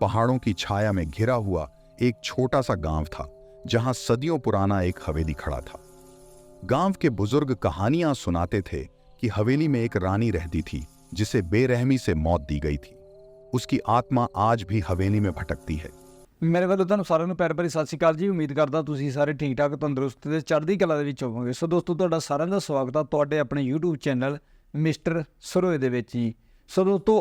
पहाड़ों की छाया में घिरा हुआ एक छोटा सा गांव था जहां सदियों पुराना एक हवेली खड़ा था गांव के बुजुर्ग कहानियां सुनाते थे कि हवेली में एक रानी रहती थी जिसे बेरहमी से मौत दी गई थी उसकी आत्मा आज भी हवेली में भटकती है ਮੇਰੇ ਵੱਲੋਂ ਤੁਹਾਨੂੰ ਸਾਰਿਆਂ ਨੂੰ ਪਿਆਰ ਭਰੀ ਸਤਿ ਸ਼੍ਰੀ ਅਕਾਲ ਜੀ ਉਮੀਦ ਕਰਦਾ ਤੁਸੀਂ ਸਾਰੇ ਠੀਕ ਠਾਕ ਤੰਦਰੁਸਤ ਤੇ ਚੜ੍ਹਦੀ ਕਲਾ ਦੇ ਵਿੱਚ ਹੋਵੋਗੇ ਸੋ ਦੋਸਤੋ ਤੁਹਾਡਾ ਸਾਰਿਆਂ ਦਾ ਸਵਾਗਤ ਆ ਤੁਹਾਡੇ ਆਪਣੇ YouTube ਚੈਨਲ ਮਿਸਟਰ ਸਰੋਏ ਦੇ ਵਿੱਚ ਜੀ ਸੋ ਦੋਸਤੋ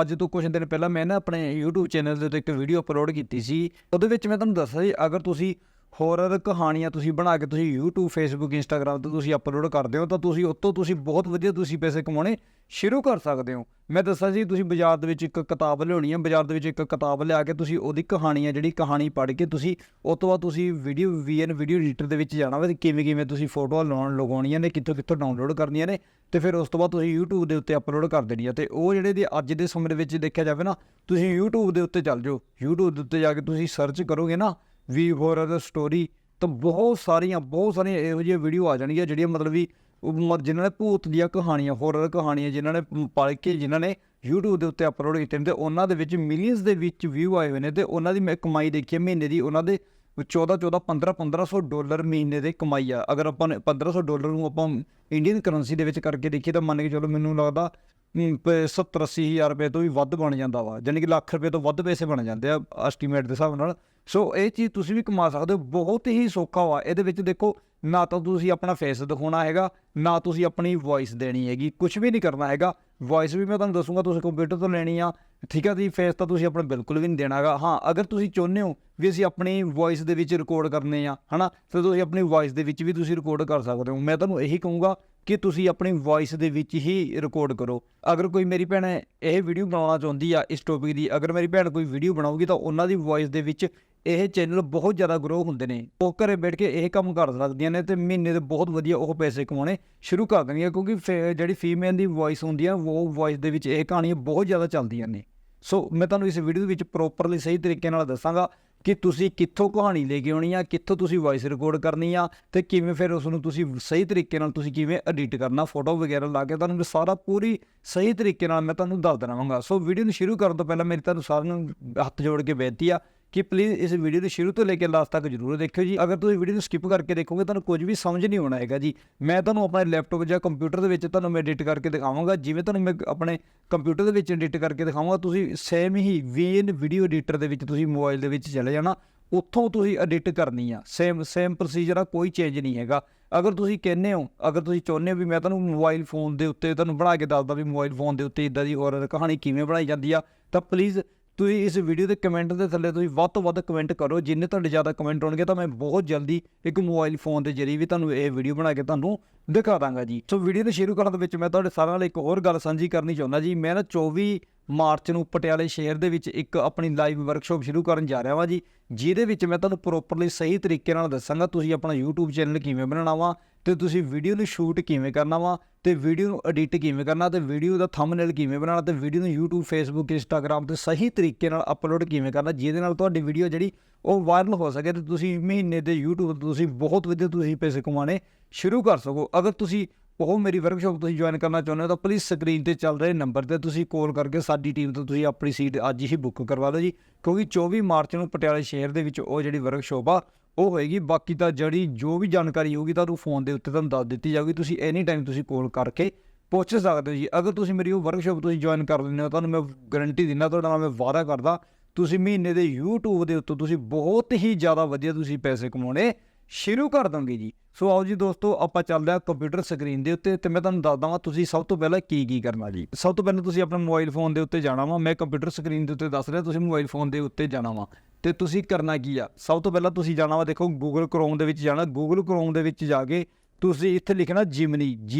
ਅੱਜ ਤੋਂ ਕੁਝ ਦਿਨ ਪਹਿਲਾਂ ਮੈਂ ਨਾ ਆਪਣੇ YouTube ਚੈਨਲ ਦੇ ਉੱਤੇ ਇੱਕ ਵੀਡੀਓ ਅਪਲੋਡ ਕੀਤੀ ਸੀ। ਉਹਦੇ ਵਿੱਚ ਮੈਂ ਤੁਹਾਨੂੰ ਦੱਸਿਆ ਸੀ, ਅਗਰ ਤੁਸੀਂ ਹੋਰ ਕਹਾਣੀਆਂ ਤੁਸੀਂ ਬਣਾ ਕੇ ਤੁਸੀਂ YouTube, Facebook, Instagram ਤੇ ਤੁਸੀਂ ਅਪਲੋਡ ਕਰਦੇ ਹੋ, ਤਾਂ ਤੁਸੀਂ ਉੱਤੋਂ ਤੁਸੀਂ ਬਹੁਤ ਵਧੀਆ ਤੁਸੀਂ ਪੈਸੇ ਕਮਾਉਣੇ ਸ਼ੁਰੂ ਕਰ ਸਕਦੇ ਹੋ। ਮੈਂ ਦੱਸਿਆ ਸੀ ਤੁਸੀਂ ਬਾਜ਼ਾਰ ਦੇ ਵਿੱਚ ਇੱਕ ਕਿਤਾਬ ਲਿਆਉਣੀ ਹੈ ਬਾਜ਼ਾਰ ਦੇ ਵਿੱਚ ਇੱਕ ਕਿਤਾਬ ਲਿਆ ਕੇ ਤੁਸੀਂ ਉਹਦੀ ਕਹਾਣੀ ਹੈ ਜਿਹੜੀ ਕਹਾਣੀ ਪੜ੍ਹ ਕੇ ਤੁਸੀਂ ਉਸ ਤੋਂ ਬਾਅਦ ਤੁਸੀਂ ਵੀਡੀਓ ਵੀਐਨ ਵੀਡੀਓ ਐਡੀਟਰ ਦੇ ਵਿੱਚ ਜਾਣਾ ਵਾ ਤੇ ਕਿਵੇਂ ਕਿਵੇਂ ਤੁਸੀਂ ਫੋਟੋਆਂ ਲਾਉਣ ਲਗਾਉਣੀਆਂ ਨੇ, ਕਿੱਥੋਂ ਕਿੱਥੋਂ ਡਾਊਨਲੋਡ ਕਰਨੀਆਂ ਨੇ ਤੇ ਫਿਰ ਉਸ ਤੋਂ ਬਾਅਦ ਤੁਸੀਂ YouTube ਦੇ ਉੱਤੇ ਅਪਲੋਡ ਕਰ ਦੇਣੀ ਹੈ ਤੇ ਉਹ ਜਿਹੜੇ ਦੀ ਅੱਜ ਦੇ ਸਮੇਂ ਦੇ ਵਿੱਚ ਦੇਖਿਆ ਜਾਵੇ ਨਾ, ਤੁਸੀਂ YouTube ਦੇ ਉੱਤੇ ਚੱਲ ਜਾਓ। YouTube ਦੇ ਉੱਤੇ ਜਾ ਕੇ ਤੁਸੀਂ ਸਰਚ ਕਰੋਗੇ ਨਾ ਵੀ ਹੋਰਰ ਸਟੋਰੀ ਤਾਂ ਬਹੁਤ ਸਾਰੀਆਂ ਬਹੁਤ ਸਾਰੀਆਂ ਇਹੋ ਜਿਹੀਆਂ ਵੀਡੀਓ ਆ ਜਾਣਗੀਆਂ ਜਿਹੜੀਆਂ ਮਤਲਬ ਵੀ ਉਹ ਮ- ਜਿਨ੍ਹਾਂ ਨੇ ਭੂਤ ਦੀਆਂ ਕਹਾਣੀਆਂ ਹੋਰਰ ਕਹਾਣੀਆਂ ਜਿਨ੍ਹਾਂ ਨੇ ਮ- ਪੜ੍ਹ ਕੇ ਜਿਨ੍ਹਾਂ ਨੇ YouTube ਦੇ ਉੱਤੇ ਅਪਲੋਡ ਕੀਤੇ ਨੇ ਤੇ ਉਹਨਾਂ ਦੇ ਵਿੱਚ ਮਿਲੀਅਨਸ ਦੇ ਵਿੱਚ ਵਿਊ ਆਏ ਹੋਏ ਨੇ ਤੇ ਉਹਨਾਂ ਦੀ ਮੈਂ ਕਮਾਈ ਦੇਖੀ ਹੈ ਮਹੀਨੇ ਦੀ, ਉਹਨਾਂ ਦੇ 14 14 15 1500 ਡਾਲਰ ਮਹੀਨੇ ਦੇ ਕਮਾਈ ਆ। ਅਗਰ ਆਪਾਂ ਨੇ 1500 ਡਾਲਰ ਨੂੰ ਆਪਾਂ ਇੰਡੀਅਨ ਕਰੰਸੀ ਦੇ ਵਿੱਚ ਕਰਕੇ ਦੇਖੀਏ ਤਾਂ ਮੰਨ ਕੇ ਚਲੋ ਮੈਨੂੰ ਲੱਗਦਾ 70 80 ਹਜ਼ਾਰ ਰੁਪਏ ਤੋਂ ਵੀ ਵੱਧ ਬਣ ਜਾਂਦਾ ਵਾ ਯਾਨੀ ਕਿ ਲੱਖ ਰੁਪਏ ਤੋਂ ਵੱਧ ਪੈਸੇ ਬਣ ਜਾਂਦੇ ਆ ਐਸਟੀਮੇਟ ਦੇ ਹਿਸਾਬ ਨਾਲ। ਸੋ ਇਹ ਚੀਜ਼ ਤੁਸੀਂ ਵੀ ਕਮਾ ਸਕਦੇ ਹੋ, ਬਹੁਤ ਹੀ ਸੌਖਾ ਵਾ। ਇਹਦੇ ਵਿੱਚ ਦੇਖੋ, ਨਾ ਤਾਂ ਤੁਸੀਂ ਆਪਣਾ ਫੇਸ ਦਿਖਾਉਣਾ ਹੈਗਾ, ਨਾ ਤੁਸੀਂ ਆਪਣੀ ਵੌਇਸ ਦੇਣੀ ਹੈਗੀ ਕੁਝ ਵੀ ਨਹੀਂ ਕਰਨਾ ਹੈਗਾ। ਵੌਇਸ ਵੀ ਮੈਂ ਤੁਹਾਨੂੰ ਦੱਸੂਗਾ, ਤੁਸੀਂ ਕੰਪਿਊਟਰ ਤੋਂ ਲੈਣੀ ਆ, ਠੀਕ ਆ ਜੀ ਫੇਸ ਤਾਂ ਤੁਸੀਂ ਆਪਣਾ ਬਿਲਕੁਲ ਵੀ ਨਹੀਂ ਦੇਣਾਗਾ ਹਾਂ, ਅਗਰ ਤੁਸੀਂ ਚਾਹੁੰਦੇ ਹੋ ਵੀ ਅਸੀਂ ਆਪਣੀ ਵੌਇਸ ਦੇ ਵਿੱਚ ਰਿਕਾਰਡ ਕਰਨੇ ਆ, ਹਨਾ? ਫਿਰ ਤੁਸੀਂ ਆਪਣੀ ਵੌਇਸ ਦੇ ਵਿੱਚ ਵੀ ਤੁਸੀਂ ਰਿਕਾਰਡ ਕਰ ਸਕਦੇ ਹੋ। ਮੈਂ ਤੁਹਾਨੂੰ ਇਹੀ ਕਹੂੰਗਾ ਕਿ ਤੁਸੀਂ ਆਪਣੀ ਵੌਇਸ ਦੇ ਵਿੱਚ ਹੀ ਰਿਕਾਰਡ ਕਰੋ। ਅਗਰ ਕੋਈ ਮੇਰੀ ਭੈਣ ਇਹ ਵੀਡੀਓ ਬਣਾਉਣਾ ਚਾਹੁੰਦੀ ਆ, ਇਸ ਟੌਪਿਕ ਦੀ, ਅਗਰ ਮੇਰੀ ਭੈਣ ਕੋਈ ਵੀਡੀਓ ਬਣਾਉਗੀ ਤਾਂ ਉਹਨਾਂ ਦੀ ਵੌਇਸ ਦੇ ਵਿੱਚ ਇਹ ਚੈਨਲ ਬਹੁਤ ਜ਼ਿਆਦਾ ਗਰੋ ਹੁੰਦੇ ਨੇ। ਉਹ ਘਰੇ ਬੈਠ ਕੇ ਇਹ ਕੰਮ ਕਰ ਸਕਦੀਆਂ ਨੇ ਤੇ ਮਹੀਨੇ ਦੇ ਬਹੁਤ ਵਧੀਆ ਉਹ ਪੈਸੇ ਕਮਾਉਣੇ ਸ਼ੁਰੂ ਕਰ ਦੇਣਗੀਆਂ ਕਿਉਂਕਿ ਫੇ- ਜਿਹੜੀ ਫੀਮੇਲ ਦੀ ਵੌਇਸ ਹੁੰਦੀ ਆ, ਉਹ ਵੌਇਸ ਦੇ ਵਿੱਚ ਇਹ ਕਹਾਣੀਆਂ ਬਹੁਤ ਜ਼ਿਆਦਾ ਚੱਲਦੀਆਂ ਨੇ। ਸੋ ਮੈਂ ਤੁਹਾਨੂੰ ਇਸ ਵੀਡੀਓ ਦੇ ਵਿੱਚ ਪ੍ਰੋਪਰਲੀ ਸਹੀ ਤਰੀਕੇ ਨਾਲ ਦੱਸਾਂਗਾ। ਕਿ ਤੁਸੀਂ ਕਿੱਥੋਂ ਕਹਾਣੀ ਲੈ ਕੇ ਆਉਣੀ ਆ, ਕਿੱਥੋਂ ਤੁਸੀਂ ਵੌਇਸ ਰਿਕਾਰਡ ਕਰਨੀ ਆ ਤੇ ਕਿਵੇਂ ਫਿਰ ਉਸ ਨੂੰ ਤੁਸੀਂ ਸਹੀ ਤਰੀਕੇ ਨਾਲ ਤੁਸੀਂ ਕਿਵੇਂ ਐਡਿਟ ਕਰਨਾ ਫੋਟੋ ਵਗੈਰਾ ਲਾ ਕੇ ਤੁਹਾਨੂੰ ਸਾਰਾ ਪੂਰੀ ਸਹੀ ਤਰੀਕੇ ਨਾਲ ਮੈਂ ਤੁਹਾਨੂੰ ਦੱਸ ਦਵਾਂਗਾ ਸੋ ਵੀਡੀਓ ਨੂੰ ਸ਼ੁਰੂ ਕਰਨ ਤੋਂ ਪਹਿਲਾਂ ਮੇਰੀ ਤੁਹਾਨੂੰ ਸਾਰਿਆਂ ਨੂੰ ਹੱਥ ਜੋੜ ਕੇ ਬੇਨਤੀ ਆ ਕਿ ਪਲੀਜ਼ ਇਸ ਵੀਡੀਓ ਨੂੰ ਸ਼ੁਰੂ ਤੋਂ ਲੈ ਕੇ ਲਾਸਟ ਤੱਕ ਜਰੂਰ ਦੇਖਿਓ ਜੀ। ਅਗਰ ਤੁਸੀਂ ਵੀਡੀਓ ਨੂੰ ਸਕਿਪ ਕਰਕੇ ਦੇਖੋਗੇ, ਤੁਹਾਨੂੰ ਕੁਝ ਵੀ ਸਮਝ ਨਹੀਂ ਆਉਣਾ ਹੈਗਾ ਜੀ। ਮੈਂ ਤੁਹਾਨੂੰ ਆਪਣੇ ਲੈਪਟਾਪ ਜਾਂ ਕੰਪਿਊਟਰ ਦੇ ਵਿੱਚ ਤੁਹਾਨੂੰ ਮੈਂ ਐਡਿਟ ਕਰਕੇ ਦਿਖਾਵਾਂਗਾ। ਜਿਵੇਂ ਤੁਹਾਨੂੰ ਮੈਂ ਆਪਣੇ ਕੰਪਿਊਟਰ ਦੇ ਵਿੱਚ ਐਡਿਟ ਕਰਕੇ ਦਿਖਾਵਾਂਗਾ, ਤੁਸੀਂ ਸੇਮ ਹੀ ਵੀਨ ਵੀਡੀਓ ਐਡੀਟਰ ਦੇ ਵਿੱਚ ਤੁਸੀਂ ਮੋਬਾਈਲ ਦੇ ਵਿੱਚ ਚਲੇ ਜਾਣਾ। ਉੱਥੋਂ ਤੁਸੀਂ ਐਡਿਟ ਕਰਨੀ ਆ। ਸੇਮ ਸੇਮ ਪ੍ਰੋਸੀਜਰ ਆ, ਕੋਈ ਚੇਂਜ ਨਹੀਂ ਹੈਗਾ। ਅਗਰ ਤੁਸੀਂ ਕਹਿੰਦੇ ਹੋ, ਅਗਰ ਤੁਸੀਂ ਚਾਹੁੰਦੇ ਹੋ ਵੀ ਮੈਂ ਤੁਹਾਨੂੰ ਮੋਬਾਈਲ ਫੋਨ ਦੇ ਉੱਤੇ ਤੁਹਾਨੂੰ ਬਣਾ ਕੇ ਦੱਸਦਾ ਵੀ ਮੋਬਾਈਲ ਫੋਨ ਦੇ ਉੱਤੇ ਇਦਾਂ ਦੀ ਹੋਰ ਕਹਾਣੀ ਕਿਵੇਂ ਬਣਾਈ ਜਾਂਦੀ ਆ, ਤਾਂ ਪਲੀਜ਼ ਤੁਸੀਂ ਇਸ ਵੀਡੀਓ ਦੇ ਕਮੈਂਟ ਦੇ ਥੱਲੇ ਤੁਸੀਂ ਵੱਧ ਤੋਂ ਵੱਧ ਕਮੈਂਟ ਕਰੋ। ਜਿੰਨੇ ਤੁਹਾਡੇ ਜ਼ਿਆਦਾ ਕਮੈਂਟ ਹੋਣਗੇ ਤਾਂ ਮੈਂ ਬਹੁਤ ਜਲਦੀ ਇੱਕ ਮੋਬਾਈਲ ਫੋਨ ਦੇ ਜ਼ਰੀਏ ਵੀ ਤੁਹਾਨੂੰ ਇਹ ਵੀਡੀਓ ਬਣਾ ਕੇ ਤੁਹਾਨੂੰ ਦਿਖਾ ਦਾਂਗਾ ਜੀ। ਸੋ ਵੀਡੀਓ ਨੂੰ ਸ਼ੁਰੂ ਕਰਨ ਦੇ ਵਿੱਚ ਮੈਂ ਤੁਹਾਡੇ ਸਾਰਿਆਂ ਨਾਲ ਇੱਕ ਹੋਰ ਗੱਲ ਸਾਂਝੀ ਕਰਨੀ ਚਾਹੁੰਦਾ ਜੀ। ਮੈਂ ਨਾ 24 ਮਾਰਚ ਨੂੰ ਪਟਿਆਲੇ ਸ਼ਹਿਰ ਦੇ ਵਿੱਚ ਇੱਕ ਆਪਣੀ ਲਾਈਵ ਵਰਕਸ਼ਾਪ ਸ਼ੁਰੂ ਕਰਨ ਜਾ ਰਿਹਾ ਵਾਂ ਜੀ, ਜਿਹਦੇ ਵਿੱਚ ਮੈਂ ਤੁਹਾਨੂੰ ਪ੍ਰੋਪਰਲੀ ਸਹੀ ਤਰੀਕੇ ਨਾਲ ਦੱਸਾਂਗਾ ਤੁਸੀਂ ਆਪਣਾ YouTube ਚੈਨਲ ਕਿਵੇਂ ਬਣਾਉਣਾ ਵਾ ਤੇ ਤੁਸੀਂ ਵੀਡੀਓ ਨੂੰ ਸ਼ੂਟ ਕਿਵੇਂ ਕਰਨਾ ਵਾ ਤੇ ਵੀਡੀਓ ਨੂੰ ਐਡਿਟ ਕਿਵੇਂ ਕਰਨਾ ਤੇ ਵੀਡੀਓ ਦਾ ਥੰਬਨੇਲ ਕਿਵੇਂ ਬਣਾਉਣਾ ਤੇ ਵੀਡੀਓ ਨੂੰ YouTube, Facebook, Instagram ਤੇ ਸਹੀ ਤਰੀਕੇ ਨਾਲ ਅਪਲੋਡ ਕਿਵੇਂ ਕਰਨਾ, ਜਿਹਦੇ ਨਾਲ ਤੁਹਾਡੀ ਵੀਡੀਓ ਜਿਹੜੀ ਉਹ ਵਾਇਰਲ ਹੋ ਸਕੇ ਤੇ ਤੁਸੀਂ ਮਹੀਨੇ ਦੇ YouTube ਤੁਸੀਂ ਬਹੁਤ ਵਧੀਆ ਤੁਸੀਂ ਪੈਸੇ ਕਮਾਉਣੇ ਸ਼ੁਰੂ ਕਰ ਸਕੋ। ਅਗਰ ਤੁਸੀਂ ਉਹ ਮੇਰੀ ਵਰਕਸ਼ਾਪ ਤੁਸੀਂ ਜੁਆਇਨ ਕਰਨਾ ਚਾਹੁੰਦੇ ਹੋ ਤਾਂ ਪਲੀਜ਼ ਸਕਰੀਨ ਤੇ ਚੱਲ ਰਹੇ ਨੰਬਰ ਤੇ ਤੁਸੀਂ ਕਾਲ ਕਰਕੇ ਸਾਡੀ ਟੀਮ ਤੋਂ ਤੁਸੀਂ ਆਪਣੀ ਸੀਟ ਅੱਜ ਹੀ ਬੁੱਕ ਕਰਵਾ ਲਓ ਜੀ, ਕਿਉਂਕਿ 24 ਮਾਰਚ ਨੂੰ ਪਟਿਆਲਾ ਸ਼ਹਿਰ ਦੇ ਵਿੱਚ ਉਹ ਜਿਹੜੀ ਵਰਕਸ਼ਾਪ ਆ, ਉਹ ਹੋਏਗੀ, ਬਾਕੀ ਤਾਂ ਜਿਹੜੀ ਜੋ ਵੀ ਜਾਣਕਾਰੀ ਹੋਊਗੀ ਤੁਹਾਨੂੰ ਫੋਨ ਦੇ ਉੱਤੇ ਤੁਹਾਨੂੰ ਦੱਸ ਦਿੱਤੀ ਜਾਊਗੀ, ਤੁਸੀਂ ਐਨੀ ਟਾਈਮ ਤੁਸੀਂ ਕਾਲ ਕਰਕੇ ਪੁੱਛ ਸਕਦੇ ਹੋ ਜੀ। ਅਗਰ ਤੁਸੀਂ ਮੇਰੀ ਉਹ ਵਰਕਸ਼ਾਪ ਤੁਸੀਂ ਜੁਆਇਨ ਕਰ ਲੈਂਦੇ ਹੋ, ਤੁਹਾਨੂੰ ਮੈਂ ਗਾਰੰਟੀ ਦਿੰਦਾ, ਤੁਹਾਡਾ ਨਾਲ ਮੈਂ ਵਾਅਦਾ ਕਰਦਾ, ਤੁਸੀਂ ਮਹੀਨੇ ਦੇ YouTube ਦੇ ਉੱਤੇ ਤੁਸੀਂ ਬਹੁਤ ਹੀ ਜ਼ਿਆਦਾ ਵਧੀਆ ਤੁਸੀਂ ਪੈਸੇ ਕਮਾਉਣੇ ਸ਼ੁਰੂ ਕਰ ਦੋਗੇ ਜੀ। ਸੋ ਆਓ ਜੀ ਦੋਸਤੋ, ਆਪਾਂ ਚੱਲਦੇ ਹਾਂ ਕੰਪਿਊਟਰ ਸਕਰੀਨ ਦੇ ਉੱਤੇ ਤੇ ਮੈਂ ਤੁਹਾਨੂੰ ਦੱਸ ਦਵਾਂ ਤੁਸੀਂ ਸਭ ਤੋਂ ਪਹਿਲਾਂ ਕੀ ਕੀ ਕਰਨਾ ਜੀ। ਸਭ ਤੋਂ ਪਹਿਲਾਂ ਤੁਸੀਂ ਆਪਣੇ ਮੋਬਾਈਲ ਫੋਨ ਦੇ ਉੱਤੇ ਜਾਣਾ ਵਾ। ਮੈਂ ਕੰਪਿਊਟਰ ਸਕਰੀਨ ਦੇ ਉੱਤੇ ਦੱਸ ਰਿਹਾ, ਤੁਸੀਂ ਮੋਬਾਈਲ ਫੋਨ ਦੇ ਉੱਤੇ ਜਾਣਾ ਵਾ। ਤੇ ਤੁਸੀਂ ਕਰਨਾ ਕੀ ਆ? ਸਭ ਤੋਂ ਪਹਿਲਾਂ ਤੁਸੀਂ ਜਾਣਾ ਵਾ ਦੇਖੋ Google Chrome ਦੇ ਵਿੱਚ ਜਾਣਾ। Google Chrome ਦੇ ਵਿੱਚ ਜਾ ਕੇ ਤੁਸੀਂ ਇੱਥੇ ਲਿਖਣਾ Gemini G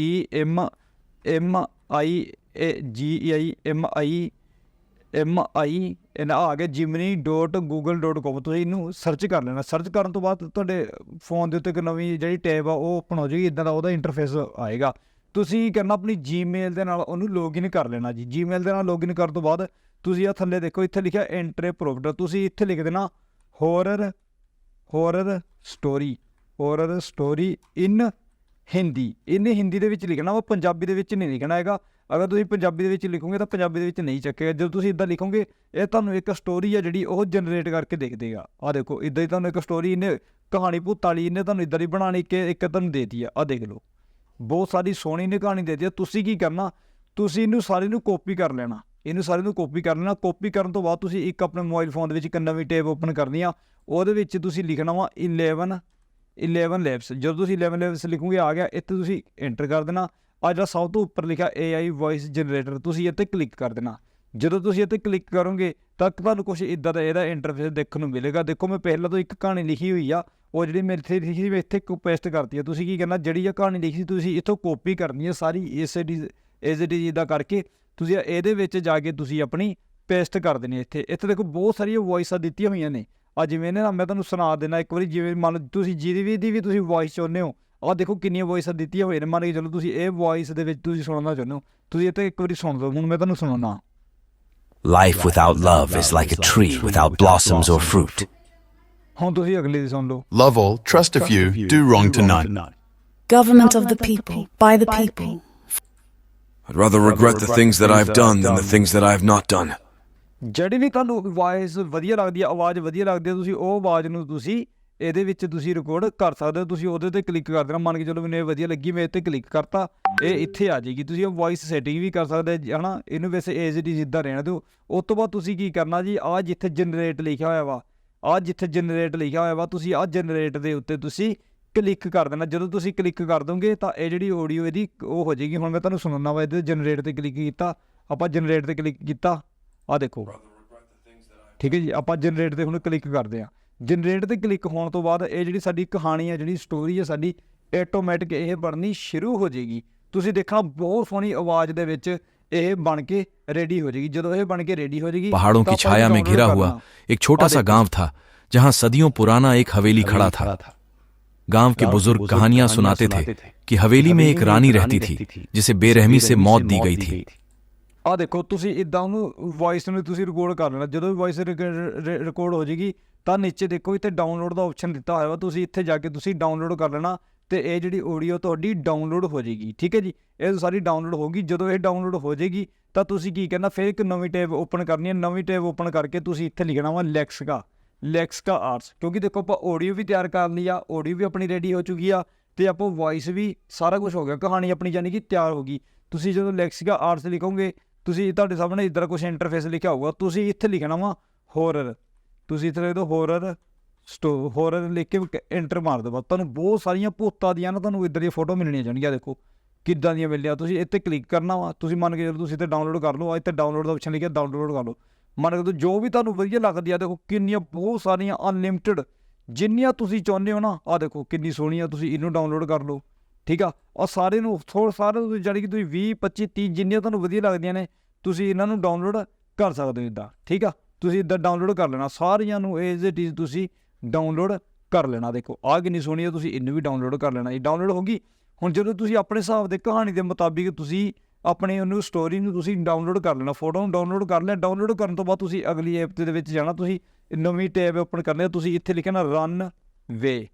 E M M I G E I M I M I ਇਹਨਾਂ ਆ ਗਿਆ jimny.google.com ਤੁਸੀਂ ਇਹਨੂੰ ਸਰਚ ਕਰ ਲੈਣਾ। ਸਰਚ ਕਰਨ ਤੋਂ ਬਾਅਦ ਤੁਹਾਡੇ ਫੋਨ ਦੇ ਉੱਤੇ ਇੱਕ ਨਵੀਂ ਜਿਹੜੀ ਟੈਬ ਆ, ਉਹ ਓਪਨ ਹੋ ਜਾਏਗੀ। ਇਦਾਂ ਦਾ ਉਹਦਾ ਇੰਟਰਫੇਸ ਆਏਗਾ। ਤੁਸੀਂ ਕਰਨਾ, ਆਪਣੀ ਜੀਮੇਲ ਦੇ ਨਾਲ ਉਹਨੂੰ ਲੌਗਇਨ ਕਰ ਲੈਣਾ ਜੀ। ਜੀਮੇਲ ਦੇ ਨਾਲ ਲੌਗਇਨ ਕਰਨ ਤੋਂ ਬਾਅਦ ਤੁਸੀਂ ਆ ਥੱਲੇ ਦੇਖੋ, ਇੱਥੇ ਲਿਖਿਆ ਐਂਟਰ ਪ੍ਰੋਵਿਡਰ ਤੁਸੀਂ ਇੱਥੇ ਲਿਖ ਦੇਣਾ horror horror story horror story in Hindi ਇਹਨੇ ਹਿੰਦੀ ਦੇ ਵਿੱਚ ਲਿਖਣਾ ਵਾ ਪੰਜਾਬੀ ਦੇ ਵਿੱਚ ਨਹੀਂ ਲਿਖਣਾ ਹੈਗਾ। ਅਗਰ ਤੁਸੀਂ ਪੰਜਾਬੀ ਦੇ ਵਿੱਚ ਲਿਖੋਗੇ ਤਾਂ ਪੰਜਾਬੀ ਦੇ ਵਿੱਚ ਨਹੀਂ ਚੱਕੇਗਾ। ਜਦੋਂ ਤੁਸੀਂ ਇਦਾਂ ਲਿਖੋਗੇ, ਇਹ ਤੁਹਾਨੂੰ ਇੱਕ ਸਟੋਰੀ ਆ ਜਿਹੜੀ ਉਹ ਜਨਰੇਟ ਕਰਕੇ ਦੇਖ ਦੇਗਾ ਆ ਦੇਖੋ ਇਦਾਂ ਹੀ ਤੁਹਾਨੂੰ ਇੱਕ ਸਟੋਰੀ ਇਹਨੇ ਕਹਾਣੀ ਭੂਤ ਵਾਲੀ, ਇਹਨੇ ਤੁਹਾਨੂੰ ਇਦਾਂ ਹੀ ਬਣਾਣੀ ਕਿ ਇੱਕ ਤੁਹਾਨੂੰ ਦੇਤੀ ਆ। ਆ ਦੇਖ ਲਓ। ਬਹੁਤ ਸਾਰੀ ਸੋਹਣੀ ਨੇ ਕਹਾਣੀ ਦੇਤੀ ਆ। ਤੁਸੀਂ ਕੀ ਕਰਨਾ? ਤੁਸੀਂ ਇਹਨੂੰ ਸਾਰੇ ਨੂੰ ਕਾਪੀ ਕਰ ਲੈਣਾ। ਇਹਨੂੰ ਸਾਰੇ ਨੂੰ ਕਾਪੀ ਕਰ ਲੈਣਾ। ਕਾਪੀ ਕਰਨ ਤੋਂ ਬਾਅਦ ਤੁਸੀਂ ਇੱਕ ਆਪਣੇ ਮੋਬਾਈਲ ਫੋਨ ਦੇ ਵਿੱਚ ਇੱਕ ਨਵੀਂ ਟੈਬ ਓਪਨ ਕਰਨੀ ਆ। ਉਹਦੇ ਵਿੱਚ ਤੁਸੀਂ ਲਿਖਣਾ ਵਾ 11 11 ਲੈਬਸ ਜਦੋਂ ਤੁਸੀਂ 11 ਲੈਬਸ ਲਿਖੋਗੇ, ਆ ਗਿਆ। ਇੱਥੇ ਤੁਸੀਂ ਐਂਟਰ ਕਰ ਦੇਣਾ। ਆ ਜਿਹੜਾ ਸਭ ਤੋਂ ਉੱਪਰ ਲਿਖਿਆ AI ਵੌਇਸ ਜਨਰੇਟਰ ਤੁਸੀਂ ਇੱਥੇ ਕਲਿੱਕ ਕਰ ਦੇਣਾ। ਜਦੋਂ ਤੁਸੀਂ ਇੱਥੇ ਕਲਿੱਕ ਕਰੋਗੇ ਤਾਂ ਤੁਹਾਨੂੰ ਕੁਝ ਇਦਾਂ ਦਾ ਇਹਦਾ ਇੰਟਰਫੇਸ ਦੇਖਣ ਨੂੰ ਮਿਲੇਗਾ। ਦੇਖੋ, ਮੈਂ ਪਹਿਲਾਂ ਤੋਂ ਇੱਕ ਕਹਾਣੀ ਲਿਖੀ ਹੋਈ ਆ, ਉਹ ਜਿਹੜੀ ਮੇਰੇ ਇੱਥੇ ਲਿਖੀ ਸੀ, ਮੈਂ ਇੱਥੇ ਪੇਸਟ ਕਰਤੀ ਆ। ਤੁਸੀਂ ਕੀ ਕਰਨਾ, ਜਿਹੜੀ ਇਹ ਕਹਾਣੀ ਲਿਖੀ ਸੀ, ਤੁਸੀਂ ਇੱਥੋਂ ਕਾਪੀ ਕਰਨੀ ਹੈ ਸਾਰੀ ਇਸੇ ਡੀ ਜਿੱਦਾਂ ਕਰਕੇ। ਤੁਸੀਂ ਇਹਦੇ ਵਿੱਚ ਜਾ ਕੇ ਤੁਸੀਂ ਆਪਣੀ ਪੇਸਟ ਕਰ ਦੇਣੀ ਇੱਥੇ। ਇੱਥੇ ਦੇਖੋ, ਬਹੁਤ ਸਾਰੀਆਂ ਵੌਇਸਾਂ ਦਿੱਤੀਆਂ ਹੋਈਆਂ ਨੇ। ਆ ਜਿਵੇਂ ਨੇ ਨਾ ਮੈਂ ਤੁਹਾਨੂੰ ਸੁਣਾ ਦੇਣਾ ਇੱਕ ਵਾਰੀ, ਜਿਵੇਂ ਮੰਨ ਲਓ ਤੁਸੀਂ ਜਿਹਦੀ ਵੀ, ਦੀ ਵੀ ਤੁਸੀਂ ਵੌਇਸ ਚਾਹੁੰਦੇ ਹੋ ਆਹ ਦੇਖੋ ਕਿੰਨੀਆਂ ਵੌਇਸਾਂ ਦਿੱਤੀਆਂ ਹੋਈਆਂ ਨੇ ਮੰਨ ਕੇ ਚਲੋ ਤੁਸੀਂ ਇਹ ਵੌਇਸ ਦੇ ਵਿੱਚ ਤੁਸੀਂ ਸੁਣਨਾ ਚਾਹੁੰਦੇ ਹੋ ਤੁਸੀਂ ਇੱਥੇ ਇੱਕ ਵਾਰੀ ਸੁਣ ਲਓ ਹੁਣ ਮੈਂ ਤੁਹਾਨੂੰ ਸੁਣਾਉਣਾ Life without love is like a tree without blossoms or fruit. ਹੁਣ ਤੁਸੀਂ ਅਗਲੀ ਦੀ ਸੁਣ ਲਓ Love all, trust a few, do wrong to none. Government of the people, by the people. I'd rather regret the things that I've done than the things that I've not done. ਜਿਹੜੀ ਵੀ ਤੁਹਾਨੂੰ vice ਵਧੀਆ ਲੱਗਦੀ ਆ ਆਵਾਜ਼ ਵਧੀਆ ਲੱਗਦੀ ਆ ਤੁਸੀਂ ਉਹ ਆਵਾਜ਼ ਨੂੰ ਤੁਸੀਂ ਇਹਦੇ ਵਿੱਚ ਤੁਸੀਂ ਰਿਕਾਰਡ ਕਰ ਸਕਦੇ ਹੋ ਤੁਸੀਂ ਉਹਦੇ ਤੇ ਕਲਿੱਕ ਕਰ ਦੇਣਾ ਮੰਨ ਕੇ ਚਲੋ ਮੈਨੂੰ ਇਹ ਵਧੀਆ ਲੱਗੀ ਮੈਂ ਤੇ ਕਲਿੱਕ ਕਰਤਾ ਇਹ ਇੱਥੇ ਆ ਜਾਏਗੀ। ਤੁਸੀਂ ਉਹ ਵਾਇਸ ਸੈਟਿੰਗ ਵੀ ਕਰ ਸਕਦੇ ਜੀ, ਹਨਾ ਇਹਨੂੰ ਵੈਸੇ ਏਜ ਦੀ ਜਿੱਦਾਂ ਰਹਿਣ ਦਿਓ। ਉਸ ਤੋਂ ਬਾਅਦ ਤੁਸੀਂ ਕੀ ਕਰਨਾ ਜੀ ਆ ਜਿੱਥੇ ਜਨਰੇਟ ਲਿਖਿਆ ਹੋਇਆ ਵਾ ਆ ਜਿੱਥੇ ਜਨਰੇਟ ਲਿਖਿਆ ਹੋਇਆ ਵਾ ਤੁਸੀਂ ਆ ਜਨਰੇਟ ਦੇ ਉੱਤੇ ਤੁਸੀਂ ਕਲਿੱਕ ਕਰ ਦੇਣਾ। ਜਦੋਂ ਤੁਸੀਂ ਕਲਿੱਕ ਕਰ ਦੋਗੇ ਤਾਂ ਇਹ ਜਿਹੜੀ ਆਡੀਓ ਇਹਦੀ ਉਹ ਹੋ ਜਾਏਗੀ। ਹੁਣ ਮੈਂ ਤੁਹਾਨੂੰ ਸੁਣਾਉਣਾ ਵਾ ਇਹਦੇ ਜਨਰੇਟ ਤੇ ਕਲਿੱਕ ਕੀਤਾ ਆਪਾਂ ਜਨਰੇਟ ਤੇ ਕਲਿੱਕ ਕੀਤਾ ਆ ਦੇਖੋ। ਠੀਕ ਹੈ ਜੀ ਆਪਾਂ ਜਨਰੇਟ ਤੇ ਹੁਣ ਕਲਿੱਕ ਕਰਦੇ ਆ ਜਨਰੇਟ ਤੇ ਕਲਿੱਕ ਹੋਣ ਤੋਂ ਬਾਅਦ ਇਹ ਜਿਹੜੀ ਸਾਡੀ ਕਹਾਣੀ ਹੈ ਜਿਹੜੀ ਸਟੋਰੀ ਹੈ ਸਾਡੀ ਆਟੋਮੈਟਿਕ ਇਹ ਬਣਨੀ ਸ਼ੁਰੂ ਹੋ ਜਾਏਗੀ ਤੁਸੀਂ ਦੇਖਣਾ ਬਹੁਤ ਸੋਹਣੀ ਆਵਾਜ਼ ਦੇ ਵਿੱਚ ਇਹ ਬਣ ਕੇ ਰੈਡੀ ਹੋ ਜਾਏਗੀ ਜਦੋਂ ਇਹ ਬਣ ਕੇ ਰੈਡੀ ਹੋ ਜਾਏਗੀ पहाड़ों ਤਾਂ की ਆਪਾਂ छाया में download घिरा करना। हुआ एक छोटा आ सा देखो। गांव था जहां सदियों पुराना एक हवेली खड़ा था गांव के बुजुर्ग कहानियां सुनाते थे कि हवेली में एक रानी रहती थी जिसे बेरहमी से मौत दी गई थी ਆ ਦੇਖੋ, ਤੁਸੀਂ ਇਦਾਂ ਉਹਨੂੰ ਵੌਇਸ ਨੂੰ ਤੁਸੀਂ ਰਿਕਾਰਡ ਕਰ ਲੈਣਾ। ਜਦੋਂ ਵੀ ਵੌਇਸ ਰਿਕਾਰਡ ਹੋ ਜਾਏਗੀ ਤਾਂ ਨੀਚੇ ਦੇਖੋ, ਇੱਥੇ ਡਾਊਨਲੋਡ ਦਾ ਆਪਸ਼ਨ ਦਿੱਤਾ ਹੋਇਆ ਵਾ। ਤੁਸੀਂ ਇੱਥੇ ਜਾ ਕੇ ਤੁਸੀਂ ਡਾਊਨਲੋਡ ਕਰ ਲੈਣਾ ਤੇ ਇਹ ਜਿਹੜੀ ਆਡੀਓ ਤੁਹਾਡੀ ਡਾਊਨਲੋਡ ਹੋ ਜਾਏਗੀ ਠੀਕ ਹੈ ਜੀ? ਇਹ ਸਾਰੀ ਡਾਊਨਲੋਡ ਹੋਗੀ ਜਦੋਂ ਇਹ ਡਾਊਨਲੋਡ ਹੋ ਜਾਏਗੀ ਤਾਂ ਤੁਸੀਂ ਕੀ ਕਰਨਾ ਫਿਰ ਇੱਕ ਨਵੀਂ ਟੈਬ ਓਪਨ ਕਰਨੀ ਹੈ। ਨਵੀਂ ਟੈਬ ਓਪਨ ਕਰਕੇ ਤੁਸੀਂ ਇੱਥੇ ਲਿਖਣਾ ਵਾ ਲੈਕਸਕਾ ਲੈਕਸਕਾ ਆਰਟਸ ਕਿਉਂਕਿ ਦੇਖੋ, ਆਪਾਂ ਆਡੀਓ ਵੀ ਤਿਆਰ ਕਰ ਲਈ ਆ ਆਡੀਓ ਵੀ ਆਪਣੀ ਰੈਡੀ ਹੋ ਚੁੱਕੀ ਆ ਤੇ ਆਪਾਂ ਵੌਇਸ ਵੀ ਸਾਰਾ ਕੁਝ ਹੋ ਗਿਆ। ਕਹਾਣੀ ਆਪਣੀ ਯਾਨੀ ਕਿ ਤਿਆਰ ਹੋ ਗਈ। ਤੁਸੀਂ ਜਦੋਂ ਲੈਕਸਿਕਾ ਆਰਟਸ ਲਿਖੋਗੇ ਤੁਸੀਂ ਤੁਹਾਡੇ ਸਾਹਮਣੇ ਇਧਰ ਕੁਝ ਇੰਟਰਫੇਸ ਲਿਖਿਆ ਹੋਊਗਾ, ਤੁਸੀਂ ਇੱਥੇ ਲਿਖਣਾ ਵਾ ਹੋਰਰ ਤੁਸੀਂ ਇੱਥੇ ਲਿਖ ਦਿਓ ਹੋਰਰ ਸਟੋ ਹੋਰਰ ਲਿਖ ਕੇ ਐਂਟਰ ਮਾਰ ਦਿਓ ਬਸ। ਤੁਹਾਨੂੰ ਬਹੁਤ ਸਾਰੀਆਂ ਭੂਤਾਂ ਦੀਆਂ ਨਾ ਤੁਹਾਨੂੰ ਇਧਰ ਦੀਆਂ ਫੋਟੋ ਮਿਲਣੀਆਂ ਜਾਣਗੀਆਂ ਦੇਖੋ, ਕਿੱਦਾਂ ਦੀਆਂ ਮਿਲਿਆ, ਤੁਸੀਂ ਇੱਥੇ ਕਲਿੱਕ ਕਰਨਾ ਵਾ, ਤੁਸੀਂ ਮੰਨ ਕੇ ਜਦੋਂ ਤੁਸੀਂ ਇੱਥੇ ਡਾਊਨਲੋਡ ਕਰ ਲਓ ਇੱਥੇ ਡਾਊਨਲੋਡ ਦਾ ਆਪਸ਼ਨ ਲਿਖਿਆ ਡਾਊਨਲੋਡ ਕਰ ਲਓ। ਮੰਨ ਕੇ ਤੁਸੀਂ ਜੋ ਵੀ ਤੁਹਾਨੂੰ ਵਧੀਆ ਲੱਗਦੀ ਆ ਦੇਖੋ, ਕਿੰਨੀਆਂ ਬਹੁਤ ਸਾਰੀਆਂ ਅਨਲਿਮਿਟਿਡ ਜਿੰਨੀਆਂ ਤੁਸੀਂ ਚਾਹੁੰਦੇ ਹੋ ਨਾ ਆ ਦੇਖੋ, ਕਿੰਨੀ ਸੋਹਣੀ ਆ ਤੁਸੀਂ ਇਹਨੂੰ ਡਾਊਨਲੋਡ ਕਰ ਲਓ। ਠੀਕ ਆ? ਔਰ ਸਾਰੇ ਨੂੰ ਥੋੜਾ ਸਾਰੇ ਨੂੰ ਜਾਣੀ ਕਿ ਤੁਸੀਂ 20 25 30 ਜਿੰਨੀਆਂ ਤੁਹਾਨੂੰ ਵਧੀਆ ਲੱਗਦੀਆਂ ਨੇ, ਤੁਸੀਂ ਇਹਨਾਂ ਨੂੰ ਡਾਊਨਲੋਡ ਕਰ ਸਕਦੇ ਹੋ ਇਦਾਂ, ਠੀਕ ਆ? ਤੁਸੀਂ ਇਦਾਂ ਡਾਊਨਲੋਡ ਕਰ ਲੈਣਾ, ਸਾਰੀਆਂ ਨੂੰ ਐਜ਼ ਇਟ ਇਜ਼ ਤੁਸੀਂ ਡਾਊਨਲੋਡ ਕਰ ਲੈਣਾ, ਦੇਖੋ, ਆਹ ਕਿੰਨੀ ਸੋਹਣੀ ਹੈ ਤੁਸੀਂ ਇਹਨੂੰ ਵੀ ਡਾਊਨਲੋਡ ਕਰ ਲੈਣਾ, ਇਹ ਡਾਊਨਲੋਡ ਹੋ ਗਈ, ਹੁਣ ਜਦੋਂ ਤੁਸੀਂ ਆਪਣੇ ਹਿਸਾਬ ਦੇ ਕਹਾਣੀ ਦੇ ਮੁਤਾਬਿਕ ਤੁਸੀਂ ਆਪਣੇ ਉਹਨੂੰ ਸਟੋਰੀ ਨੂੰ ਤੁਸੀਂ ਡਾਊਨਲੋਡ ਕਰ ਲੈਣਾ ਫੋਟੋ ਨੂੰ ਡਾਊਨਲੋਡ ਕਰ ਲਿਆ ਡਾਊਨਲੋਡ ਕਰਨ ਤੋਂ ਬਾਅਦ ਤੁਸੀਂ ਅਗਲੀ ਐਪ ਦੇ ਵਿੱਚ ਜਾਣਾ, ਤੁਸੀਂ ਨਵੀਂ ਟੈਬ ਓਪਨ ਕਰਨੀ ਹੈ ਤੁਸੀਂ ਇੱਥੇ ਲਿਖਣਾ ਰਨ ਵੇ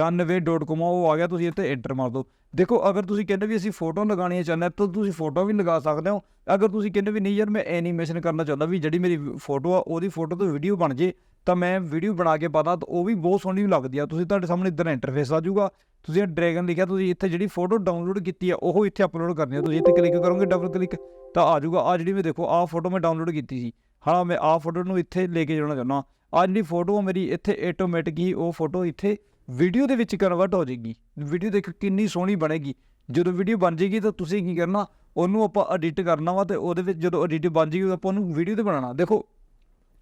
runway.com ਉਹ ਆ ਗਿਆ, ਤੁਸੀਂ ਇੱਥੇ ਐਂਟਰ ਮਾਰ ਦਿਓ। ਦੇਖੋ, ਅਗਰ ਤੁਸੀਂ ਕਹਿੰਦੇ ਵੀ ਅਸੀਂ ਫੋਟੋ ਲਗਾਉਣੀਆਂ ਚਾਹੁੰਦੇ ਹਾਂ, ਤਾਂ ਤੁਸੀਂ ਫੋਟੋ ਵੀ ਲਗਾ ਸਕਦੇ ਹੋ। ਅਗਰ ਤੁਸੀਂ ਕਹਿੰਦੇ ਵੀ ਨਹੀਂ ਯਾਰ, ਮੈਂ ਐਨੀਮੇਸ਼ਨ ਕਰਨਾ ਚਾਹੁੰਦਾ ਵੀ ਜਿਹੜੀ ਮੇਰੀ ਫੋਟੋ ਆ, ਉਹਦੀ ਫੋਟੋ ਤੋਂ ਵੀਡੀਓ ਬਣ ਜੇ, ਤਾਂ ਮੈਂ ਵੀਡੀਓ ਬਣਾ ਕੇ ਪਾਦਾ, ਤਾਂ ਉਹ ਵੀ ਬਹੁਤ ਸੋਹਣੀ ਲੱਗਦੀ ਆ। ਤੁਸੀਂ ਤੁਹਾਡੇ ਸਾਹਮਣੇ ਇਧਰ ਇੰਟਰਫੇਸ ਆ ਜਾਊਗਾ। ਤੁਸੀਂ ਇਹ ਡਰੈਗਨ ਲਿਖਿਆ, ਤੁਸੀਂ ਇੱਥੇ ਜਿਹੜੀ ਫੋਟੋ ਡਾਊਨਲੋਡ ਕੀਤੀ ਆ, ਉਹ ਇੱਥੇ ਅਪਲੋਡ ਕਰਨੀ ਆ। ਤੁਸੀਂ ਇੱਥੇ ਕਲਿੱਕ ਕਰੋਗੇ ਡਬਲ ਕਲਿੱਕ ਤਾਂ ਆ ਜਾਊਗਾ। ਆ ਜਿਹੜੀ ਮੈਂ ਦੇਖੋ, ਆਹ ਫੋਟੋ ਮੈਂ ਡਾਊਨਲੋਡ ਕੀਤੀ ਸੀ। ਹਾਂ, ਮੈਂ ਆਹ ਫੋਟੋ ਨੂੰ ਇੱਥੇ ਲੈ ਕੇ ਜਾਣਾ ਚਾਹੁੰਦਾ। ਆ ਜਿਹੜੀ ਫੋਟੋ ਮੇਰੀ, ਇੱਥੇ ਆਟੋਮੈਟਿਕ ਹੀ ਉਹ ਫੋਟੋ ਇੱਥੇ ਵੀਡੀਓ ਦੇ ਵਿੱਚ ਕਨਵਰਟ ਹੋ ਜਾਏਗੀ ਵੀਡੀਓ ਦੇਖੋ ਕਿੰਨੀ ਸੋਹਣੀ ਬਣੇਗੀ ਜਦੋਂ ਵੀਡੀਓ ਬਣ ਜਾਏਗੀ ਤਾਂ ਤੁਸੀਂ ਕੀ ਕਰਨਾ ਉਹਨੂੰ ਆਪਾਂ ਐਡਿਟ ਕਰਨਾ ਵਾ ਤੇ ਉਹਦੇ ਵਿੱਚ ਜਦੋਂ ਐਡਿਟ ਬਣ ਜਾਏਗੀ ਆਪਾਂ ਉਹਨੂੰ ਵੀਡੀਓ ਤੇ ਬਣਾਉਣਾ ਦੇਖੋ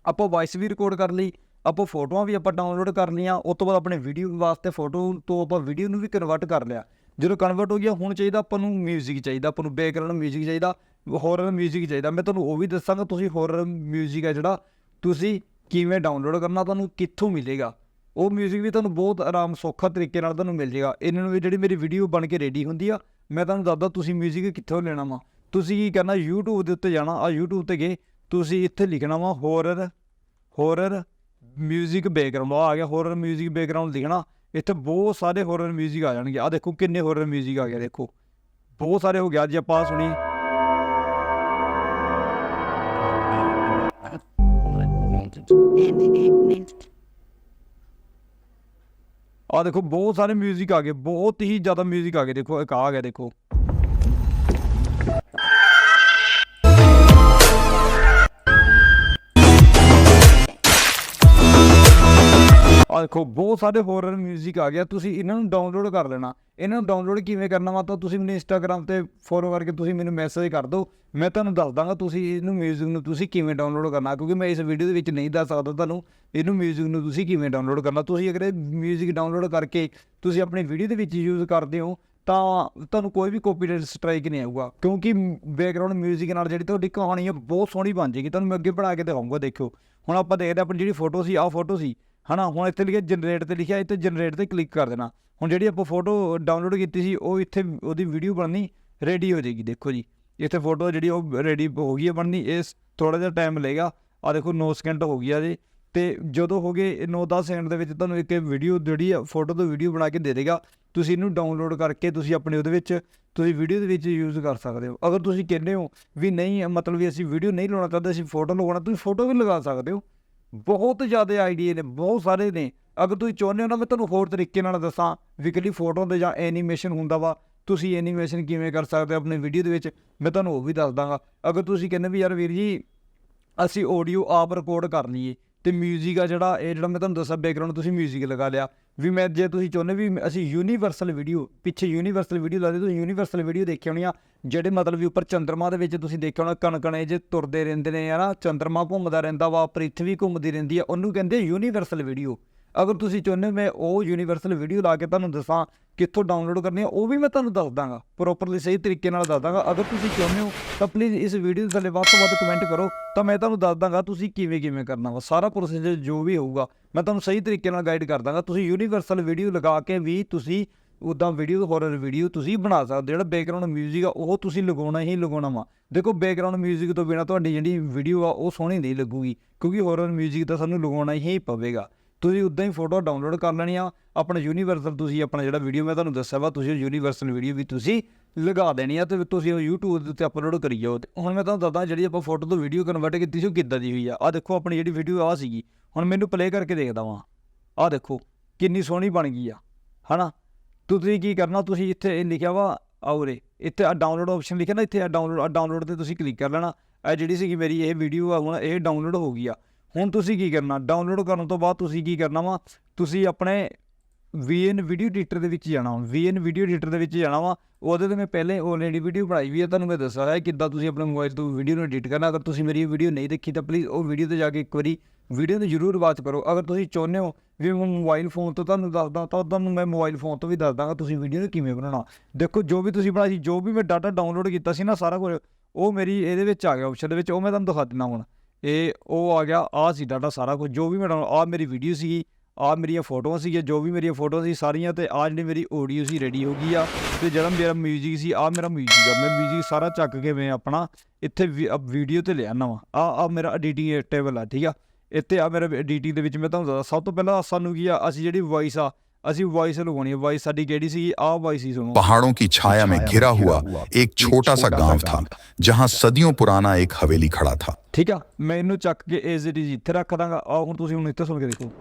ਆਪਾਂ ਵਾਇਸ ਵੀ ਰਿਕਾਰਡ ਕਰ ਲਈ ਆਪਾਂ ਫੋਟੋਆਂ ਵੀ ਆਪਾਂ ਡਾਊਨਲੋਡ ਕਰ ਲਈਆਂ ਉਸ ਤੋਂ ਬਾਅਦ ਆਪਣੇ ਵੀਡੀਓ ਵਾਸਤੇ ਫੋਟੋ ਤੋਂ ਆਪਾਂ ਵੀਡੀਓ ਨੂੰ ਵੀ ਕਨਵਰਟ ਕਰ ਲਿਆ ਜਦੋਂ ਕਨਵਰਟ ਹੋ ਗਿਆ ਹੁਣ ਚਾਹੀਦਾ ਆਪਾਂ ਨੂੰ 뮤직 ਚਾਹੀਦਾ ਆਪਾਂ ਨੂੰ ਬੈਕਗ੍ਰਾਉਂਡ 뮤직 ਚਾਹੀਦਾ ਹੋਰਰ 뮤직 ਚਾਹੀਦਾ ਮੈਂ ਤੁਹਾਨੂੰ ਉਹ ਵੀ ਦੱਸਾਂਗਾ ਤੁਸੀਂ ਹੋਰਰ 뮤직 ਹੈ ਜਿਹੜਾ ਤੁਸੀਂ ਕਿਵੇਂ ਡਾਊਨਲੋਡ ਕਰਨਾ ਤੁਹਾਨੂੰ ਕਿੱਥੋਂ ਮਿਲੇਗਾ ਉਹ 뮤직 ਵੀ ਤੁਹਾਨੂੰ ਬਹੁਤ ਆਰਾਮ ਸੌਖਾ ਤਰੀਕੇ ਨਾਲ ਤੁਹਾਨੂੰ ਮਿਲ ਜੇਗਾ। ਇਹਨਾਂ ਨੂੰ ਜਿਹੜੀ ਮੇਰੀ ਵੀਡੀਓ ਬਣ ਕੇ ਰੈਡੀ ਹੁੰਦੀ ਆ, ਮੈਂ ਤੁਹਾਨੂੰ ਦੱਸਦਾ ਤੁਸੀਂ 뮤직 ਕਿੱਥੋਂ ਲੈਣਾ ਵਾ। ਤੁਸੀਂ ਕੀ ਕਰਨਾ, YouTube ਦੇ ਉੱਤੇ ਜਾਣਾ ਆ YouTube ਤੇ ਗਏ, ਤੁਸੀਂ ਇੱਥੇ ਲਿਖਣਾ ਵਾ ਹੋਰਰ ਹੋਰਰ 뮤직 ਬੈਕਗ੍ਰਾਉਂਡ ਆ ਗਿਆ ਹੋਰਰ 뮤직 ਬੈਕਗ੍ਰਾਉਂਡ ਲਿਖਣਾ। ਇੱਥੇ ਬਹੁਤ ਸਾਰੇ ਹੋਰਰ 뮤직 ਆ ਜਾਣਗੇ। ਆ ਦੇਖੋ ਕਿੰਨੇ ਹੋਰਰ 뮤직 ਆ ਗਏ, ਦੇਖੋ। ਬਹੁਤ ਸਾਰੇ ਹੋ ਗਿਆ ਜੇ ਆਪਾਂ ਸੁਣੀ। ਆ ਦੇਖੋ ਬਹੁਤ ਸਾਰੇ 뮤직 ਆ ਗਏ ਬਹੁਤ ਹੀ ਜ਼ਿਆਦਾ 뮤직 ਆ ਗਏ ਦੇਖੋ ਇੱਕ ਆ ਗਿਆ ਦੇਖੋ ਦੇਖੋ ਬਹੁਤ ਸਾਰੇ ਹੋਰਰ 뮤직 ਆ ਗਿਆ ਤੁਸੀਂ ਇਹਨਾਂ ਨੂੰ ਡਾਊਨਲੋਡ ਕਰ ਲੈਣਾ ਇਹਨਾਂ ਨੂੰ ਡਾਊਨਲੋਡ ਕਿਵੇਂ ਕਰਨਾ ਵਾ ਤਾਂ ਤੁਸੀਂ ਮੈਨੂੰ ਇੰਸਟਾਗ੍ਰam ਤੇ ਫੋਲੋ ਕਰਕੇ ਤੁਸੀਂ ਮੈਨੂੰ ਮੈਸੇਜ ਕਰ ਦਿਓ ਮੈਂ ਤੁਹਾਨੂੰ ਦੱਸ ਦਾਂਗਾ ਤੁਸੀਂ ਇਹਨੂੰ 뮤직 ਨੂੰ ਤੁਸੀਂ ਕਿਵੇਂ ਡਾਊਨਲੋਡ ਕਰਨਾ ਕਿਉਂਕਿ ਮੈਂ ਇਸ ਵੀਡੀਓ ਦੇ ਵਿੱਚ ਨਹੀਂ ਦੱਸ ਸਕਦਾ ਤੁਹਾਨੂੰ ਇਹਨੂੰ 뮤직 ਨੂੰ ਤੁਸੀਂ ਕਿਵੇਂ ਡਾਊਨਲੋਡ ਕਰਨਾ ਤੁਸੀਂ ਅਗਰ ਇਹ 뮤직 ਡਾਊਨਲੋਡ ਕਰਕੇ ਤੁਸੀਂ ਆਪਣੀ ਵੀਡੀਓ ਦੇ ਵਿੱਚ ਯੂਜ਼ ਕਰਦੇ ਹੋ ਤਾਂ ਤੁਹਾਨੂੰ ਕੋਈ ਵੀ ਕਾਪੀਰਾਈਟ ਸਟ੍ਰਾਈਕ ਨਹੀਂ ਆਊਗਾ ਕਿਉਂਕਿ ਬੈਕਗ੍ਰਾਉਂਡ 뮤직 ਨਾਲ ਜਿਹੜੀ ਤੁਹਾਡੀ ਕਹਾਣੀ ਹੈ ਬਹੁਤ ਸੋਹਣੀ ਬਣ ਜਾਏਗੀ ਤੁਹਾਨੂੰ ਮੈਂ ਅੱਗੇ ਬਣਾ ਕੇ ਦਿਖਾਊਂਗਾ ਦੇਖਿਓ ਹੁਣ ਆਪਾਂ ਦੇਖਦੇ ਹਾਂ ਆਪਣੀ ਜਿਹੜੀ ਫੋਟੋ ਸੀ ਆਹ ਫੋਟੋ ਸੀ ਹਨਾ, ਹੁਣ ਇੱਥੇ ਲਿਖਿਆ ਜਨਰੇਟ ਤੇ ਲਿਖਿਆ, ਇੱਥੇ ਜਨਰੇਟ ਤੇ ਕਲਿੱਕ ਕਰ ਦੇਣਾ। ਹੁਣ ਜਿਹੜੀ ਆਪਾਂ ਫੋਟੋ ਡਾਊਨਲੋਡ ਕੀਤੀ ਸੀ, ਉਹ ਇੱਥੇ ਉਹਦੀ ਵੀਡੀਓ ਬਣਨੀ ਰੈਡੀ ਹੋ ਜਾਏਗੀ, ਦੇਖੋ ਜੀ। ਇੱਥੇ ਫੋਟੋ ਜਿਹੜੀ ਉਹ ਰੈਡੀ ਹੋ ਗਈ ਹੈ ਬਣਨੀ ਇਸ ਥੋੜਾ ਜਿਹਾ ਟਾਈਮ ਲਏਗਾ। ਆ ਦੇਖੋ 9 ਸਕਿੰਟ ਹੋ ਗਿਆ ਜੀ। ਤੇ ਜਦੋਂ ਹੋ ਗਏ 9-10 ਸਕਿੰਟ ਦੇ ਵਿੱਚ ਤੁਹਾਨੂੰ ਇੱਕ ਵੀਡੀਓ ਜਿਹੜੀ ਆ ਫੋਟੋ ਤੋਂ ਵੀਡੀਓ ਬਣਾ ਕੇ ਦੇ ਦੇਗਾ। ਤੁਸੀਂ ਇਹਨੂੰ ਡਾਊਨਲੋਡ ਕਰਕੇ ਤੁਸੀਂ ਆਪਣੇ ਉਹਦੇ ਵਿੱਚ, ਤੁਸੀਂ ਵੀਡੀਓ ਦੇ ਵਿੱਚ ਯੂਜ਼ ਕਰ ਸਕਦੇ ਹੋ। ਅਗਰ ਤੁਸੀਂ ਕਹਿੰਦੇ ਹੋ ਵੀ ਨਹੀਂ, ਮਤਲਬ ਵੀ ਅਸੀਂ ਵੀਡੀਓ ਨਹੀਂ ਲਾਉਣਾ ਚਾਹੁੰਦੇ, ਅਸੀਂ ਫੋਟੋ ਲਗਾਉਣਾ, ਤੁਸੀਂ ਫੋਟੋ ਵੀ ਲਗਾ ਸਕਦੇ ਹੋ। ਬਹੁਤ ਜ਼ਿਆਦਾ ਆਈਡੀਆ ਨੇ ਬਹੁਤ ਸਾਰੇ ਨੇ ਅਗਰ ਤੁਸੀਂ ਚਾਹੁੰਦੇ ਹੋ ਨਾ ਮੈਂ ਤੁਹਾਨੂੰ ਹੋਰ ਤਰੀਕੇ ਨਾਲ ਦੱਸਾਂ ਵਿਕਲੀ ਫੋਟੋ ਤੇ ਜਾਂ ਐਨੀਮੇਸ਼ਨ ਹੁੰਦਾ ਵਾ ਤੁਸੀਂ ਐਨੀਮੇਸ਼ਨ ਕਿਵੇਂ ਕਰ ਸਕਦੇ ਹੋ ਆਪਣੀ ਵੀਡੀਓ ਦੇ ਵਿੱਚ ਮੈਂ ਤੁਹਾਨੂੰ ਉਹ ਵੀ ਦੱਸ ਦਾਂਗਾ ਅਗਰ ਤੁਸੀਂ ਕਹਿੰਦੇ ਵੀ ਯਾਰ ਵੀਰ ਜੀ ਅਸੀਂ ਆਡੀਓ ਆਪ ਰਿਕਾਰਡ ਕਰ ਲਈਏ ਤੇ 뮤직 ਆ ਜਿਹੜਾ ਇਹ ਜਿਹੜਾ ਮੈਂ ਤੁਹਾਨੂੰ ਦੱਸਿਆ ਬੈਕਗ੍ਰਾਉਂਡ ਤੁਸੀਂ 뮤직 ਲਗਾ ਲਿਆ ਵੀ ਮੈਂ ਜੇ ਤੁਸੀਂ ਚਾਹੁੰਦੇ ਵੀ ਅਸੀਂ ਯੂਨੀਵਰਸਲ ਵੀਡੀਓ ਪਿੱਛੇ ਯੂਨੀਵਰਸਲ ਵੀਡੀਓ ਲਾਦੇ ਤੁਸੀਂ ਯੂਨੀਵਰਸਲ ਵੀਡੀਓ ਦੇਖੀ ਹੋਣੀ ਆ, ਜਿਹੜੇ ਮਤਲਬ ਵੀ ਉੱਪਰ ਚੰਦਰਮਾ ਦੇ ਵਿੱਚ ਤੁਸੀਂ ਦੇਖਿਆ ਹੋਣਾ ਕਣਕਣੇ ਜੇ ਤੁਰਦੇ ਰਹਿੰਦੇ ਨੇ ਯਾਰ ਚੰਦਰਮਾ ਘੁੰਮਦਾ ਰਹਿੰਦਾ ਵਾ, ਪ੍ਰਿਥਵੀ ਘੁੰਮਦੀ ਰਹਿੰਦੀ ਆ, ਉਹਨੂੰ ਕਹਿੰਦੇ ਯੂਨੀਵਰਸਲ ਵੀਡੀਓ ਅਗਰ ਤੁਸੀਂ ਚਾਹੁੰਦੇ ਹੋ ਮੈਂ ਉਹ ਯੂਨੀਵਰਸਲ ਵੀਡੀਓ ਲਾ ਕੇ ਤੁਹਾਨੂੰ ਦੱਸਾਂ ਕਿੱਥੋਂ ਡਾਊਨਲੋਡ ਕਰਨੀ ਆ ਉਹ ਵੀ ਮੈਂ ਤੁਹਾਨੂੰ ਦੱਸ ਦਾਂਗਾ ਪ੍ਰੋਪਰਲੀ ਸਹੀ ਤਰੀਕੇ ਨਾਲ ਦੱਸ ਦਾਂਗਾ ਅਗਰ ਤੁਸੀਂ ਚਾਹੁੰਦੇ ਹੋ ਤਾਂ ਪਲੀਜ਼ ਇਸ ਵੀਡੀਓ ਦੇ ਥੱਲੇ ਵੱਧ ਤੋਂ ਵੱਧ ਕਮੈਂਟ ਕਰੋ ਤਾਂ ਮੈਂ ਤੁਹਾਨੂੰ ਦੱਸ ਦਾਂਗਾ ਤੁਸੀਂ ਕਿਵੇਂ ਕਿਵੇਂ ਕਰਨਾ ਵਾ ਸਾਰਾ ਪ੍ਰੋਸੀਜਰ ਜੋ ਵੀ ਹੋਊਗਾ ਮੈਂ ਤੁਹਾਨੂੰ ਸਹੀ ਤਰੀਕੇ ਨਾਲ ਗਾਈਡ ਕਰ ਦਾਂਗਾ ਤੁਸੀਂ ਯੂਨੀਵਰਸਲ ਵੀਡੀਓ ਲਗਾ ਕੇ ਵੀ ਤੁਸੀਂ ਉਦਾਂ ਵੀਡੀਓ ਹੋਰਰ ਵੀਡੀਓ ਤੁਸੀਂ ਬਣਾ ਸਕਦੇ ਹੋ। ਜਿਹੜਾ ਬੈਕਗ੍ਰਾਉਂਡ 뮤직 ਆ ਉਹ ਤੁਸੀਂ ਲਗਾਉਣਾ ਹੀ ਲਗਾਉਣਾ ਵਾ ਦੇਖੋ ਬੈਕਗ੍ਰਾਉਂਡ 뮤직 ਤੋਂ ਬਿਨਾ ਤੁਹਾਡੀ ਜਿਹੜੀ ਵੀਡੀਓ ਆ ਉਹ ਸੋਹਣੀ ਨਹੀਂ ਲੱਗੂਗੀ ਕਿਉਂਕਿ ਹੋਰਰ 뮤직 ਤਾਂ ਸਾਨੂੰ ਲਗਾਉਣਾ ਹੀ ਪਵੇਗਾ ਤੁਸੀਂ ਉਦਾਂ ਹੀ ਫੋਟੋ ਡਾਊਨਲੋਡ ਕਰ ਲੈਣੀ ਆ ਆਪਣਾ ਯੂਨੀਵਰਸਲ ਤੁਸੀਂ ਆਪਣਾ ਜਿਹੜਾ ਵੀਡੀਓ ਮੈਂ ਤੁਹਾਨੂੰ ਦੱਸਿਆ ਵਾ, ਤੁਸੀਂ ਯੂਨੀਵਰਸਲ ਵੀਡੀਓ ਵੀ ਤੁਸੀਂ ਲਗਾ ਦੇਣੀ ਆ ਤੇ ਤੁਸੀਂ ਉਹ YouTube ਦੇ ਉੱਤੇ ਅਪਲੋਡ ਕਰੀ ਜਾਓ। ਤੇ ਹੁਣ ਮੈਂ ਤੁਹਾਨੂੰ ਦੱਸਦਾ ਜਿਹੜੀ ਆਪਾਂ ਫੋਟੋ ਤੋਂ ਵੀਡੀਓ ਕਨਵਰਟ ਕੀਤੀ ਸੀ, ਉਹ ਕਿੱਦਾਂ ਦੀ ਹੋਈ ਆ। ਆ ਦੇਖੋ ਆਪਣੀ ਜਿਹੜੀ ਵੀਡੀਓ ਆ ਸੀਗੀ। ਹੁਣ ਮੈਨੂੰ ਪਲੇ ਕਰਕੇ ਦੇਖਦਾ ਵਾਂ। ਆ ਦੇਖੋ, ਕਿੰਨੀ ਸੋਹਣੀ ਬਣ ਗਈ ਆ। ਹਨਾ? ਤੁਸੀਂ ਕੀ ਕਰਨਾ, ਤੁਸੀਂ ਇੱਥੇ ਇਹ ਲਿਖਿਆ ਵਾ ਆਉਰੇ ਇੱਥੇ ਆ ਡਾਊਨਲੋਡ ਆਪਸ਼ਨ ਲਿਖਿਆ ਨਾ, ਇੱਥੇ ਆ ਡਾਊਨਲੋਡ ਡਾਊਨਲੋਡ ਤੇ ਤੁਸੀਂ ਕਲਿੱਕ ਕਰ ਲੈਣਾ। ਇਹ ਜਿਹੜੀ ਸੀਗੀ ਮੇਰੀ ਇਹ ਵੀਡੀਓ ਆ, ਹੁਣ ਇਹ ਡਾਊਨਲੋਡ ਹੋ ਗਈ ਆ। ਹੁਣ ਤੁਸੀਂ ਕੀ ਕਰਨਾ? ਡਾਊਨਲੋਡ ਕਰਨ ਤੋਂ ਬਾਅਦ ਤੁਸੀਂ ਕੀ ਕਰਨਾ ਵਾ? ਤੁਸੀਂ ਆਪਣੇ VN ਵੀਡੀਓ ਐਡੀਟਰ ਦੇ ਵਿੱਚ ਜਾਣਾ ਵਾ। VN ਵੀਡੀਓ ਐਡੀਟਰ ਦੇ ਵਿੱਚ ਜਾਣਾ ਵਾ। ਉਹਦੇ ਤੇ ਮੈਂ ਪਹਿਲੇ ਆਲਰੇਡੀ ਵੀਡੀਓ ਬਣਾਈ ਵੀ ਹੈ ਤੁਹਾਨੂੰ ਮੈਂ ਦੱਸਿਆ ਹੈ ਕਿੱਦਾਂ ਤੁਸੀਂ ਆਪਣੇ ਮੋਬਾਈਲ ਤੋਂ ਵੀਡੀਓ ਨੂੰ ਐਡਿਟ ਕਰਨਾ। ਅਗਰ ਤੁਸੀਂ ਮੇਰੀ ਵੀਡੀਓ ਨਹੀਂ ਦੇਖੀ ਤਾਂ ਪਲੀਜ਼ ਉਹ ਵੀਡੀਓ ਤੇ ਜਾ ਕੇ ਇੱਕ ਵਾਰੀ ਵੀਡੀਓ ਨੂੰ ਜ਼ਰੂਰ ਵਾਚ ਕਰੋ। ਅਗਰ ਤੁਸੀਂ ਚਾਹੁੰਦੇ ਹੋ ਵੀ ਮੈਂ ਮੋਬਾਈਲ ਫੋਨ ਤੋਂ ਤੁਹਾਨੂੰ ਦੱਸਦਾ ਤਾਂ ਤੁਹਾਨੂੰ ਮੈਂ ਮੋਬਾਈਲ ਫੋਨ ਤੋਂ ਵੀ ਦੱਸ ਦਾਂਗਾ ਤੁਸੀਂ ਵੀਡੀਓ ਨੂੰ ਕਿਵੇਂ ਬਣਾਉਣਾ। ਦੇਖੋ, ਜੋ ਵੀ ਤੁਸੀਂ ਬਣਾਈ ਸੀ, ਜੋ ਵੀ ਮੈਂ ਡਾਟਾ ਡਾਊਨਲੋਡ ਕੀਤਾ ਸੀ ਨਾ ਸਾਰਾ ਕੁਝ, ਉਹ ਮੇਰੀ ਇਹਦੇ ਵਿੱਚ ਆ ਗਿਆ ਆਪਸ਼ਨ ਦੇ ਵਿੱਚ। ਉਹ ਮੈਂ ਤੁਹਾਨੂੰ ਦਿਖਾ ਦਿੰਦਾ ਹੁਣ। ਇਹ ਉਹ ਆ ਗਿਆ ਆ ਸੀ ਡਾਟਾ ਸਾਰਾ ਕੁਝ ਜੋ ਵੀ ਮੈਂ ਆ ਮੇਰੀ ਵੀਡੀਓ ਸੀਗੀ ਆ ਮੇਰੀਆਂ ਫੋਟੋਆਂ ਸੀਗੀਆਂ ਜੋ ਵੀ ਮੇਰੀਆਂ ਫੋਟੋਆਂ ਸੀ ਸਾਰੀਆਂ ਤੇ ਆ ਜਿਹੜੀ ਮੇਰੀ ਆਡੀਓ ਸੀ ਰੈਡੀ ਹੋ ਗਈ ਆ ਤੇ ਜਿਹੜਾ ਮੇਰਾ 뮤직 ਸੀ ਆ ਮੇਰਾ 뮤직 ਆ ਮੈਂ 뮤직 ਸਾਰਾ ਚੱਕ ਕੇ ਮੈਂ ਆਪਣਾ ਇੱਥੇ ਵੀਡੀਓ ਤੇ ਲਿਆ ਨਵਾਂ ਆ ਆ ਮੇਰਾ ਐਡੀਟਿੰਗ ਟੇਬਲ ਆ ਠੀਕ ਆ ਇੱਥੇ ਆ ਮੇਰਾ ਐਡੀਟਿੰਗ ਦੇ ਵਿੱਚ ਮੈਂ ਤੁਹਾਨੂੰ ਦੱਸਦਾ ਸਭ ਤੋਂ ਪਹਿਲਾਂ ਸਾਨੂੰ ਕੀ ਆ ਅਸੀਂ ਜਿਹੜੀ ਵੌਇਸ ਆ ਅਸੀਂ ਵੌਇਸ ਲਗਾਉਣੀ ਹੈ ਵੌਇਸ ਸਾਡੀ ਕਿਹੜੀ ਸੀ ਆ ਵੌਇਸ ਹੀ ਸੁਣੋ पहाड़ों की छाया में घिरा हुआ एक छोटा सा गांव था जहां सदियों पुराना एक हवेली खड़ा था ਠੀਕ ਆ ਮੈਂ ਇਹਨੂੰ ਚੱਕ ਕੇ ਐਜ਼ ਇਟ ਇਜ਼ ਇੱਥੇ ਰੱਖ ਦਾਂਗਾ ਆ ਹੁਣ ਤੁਸੀਂ ਹੁਣ ਇੱਥੇ ਸੁਣ ਕੇ ਦੇਖੋ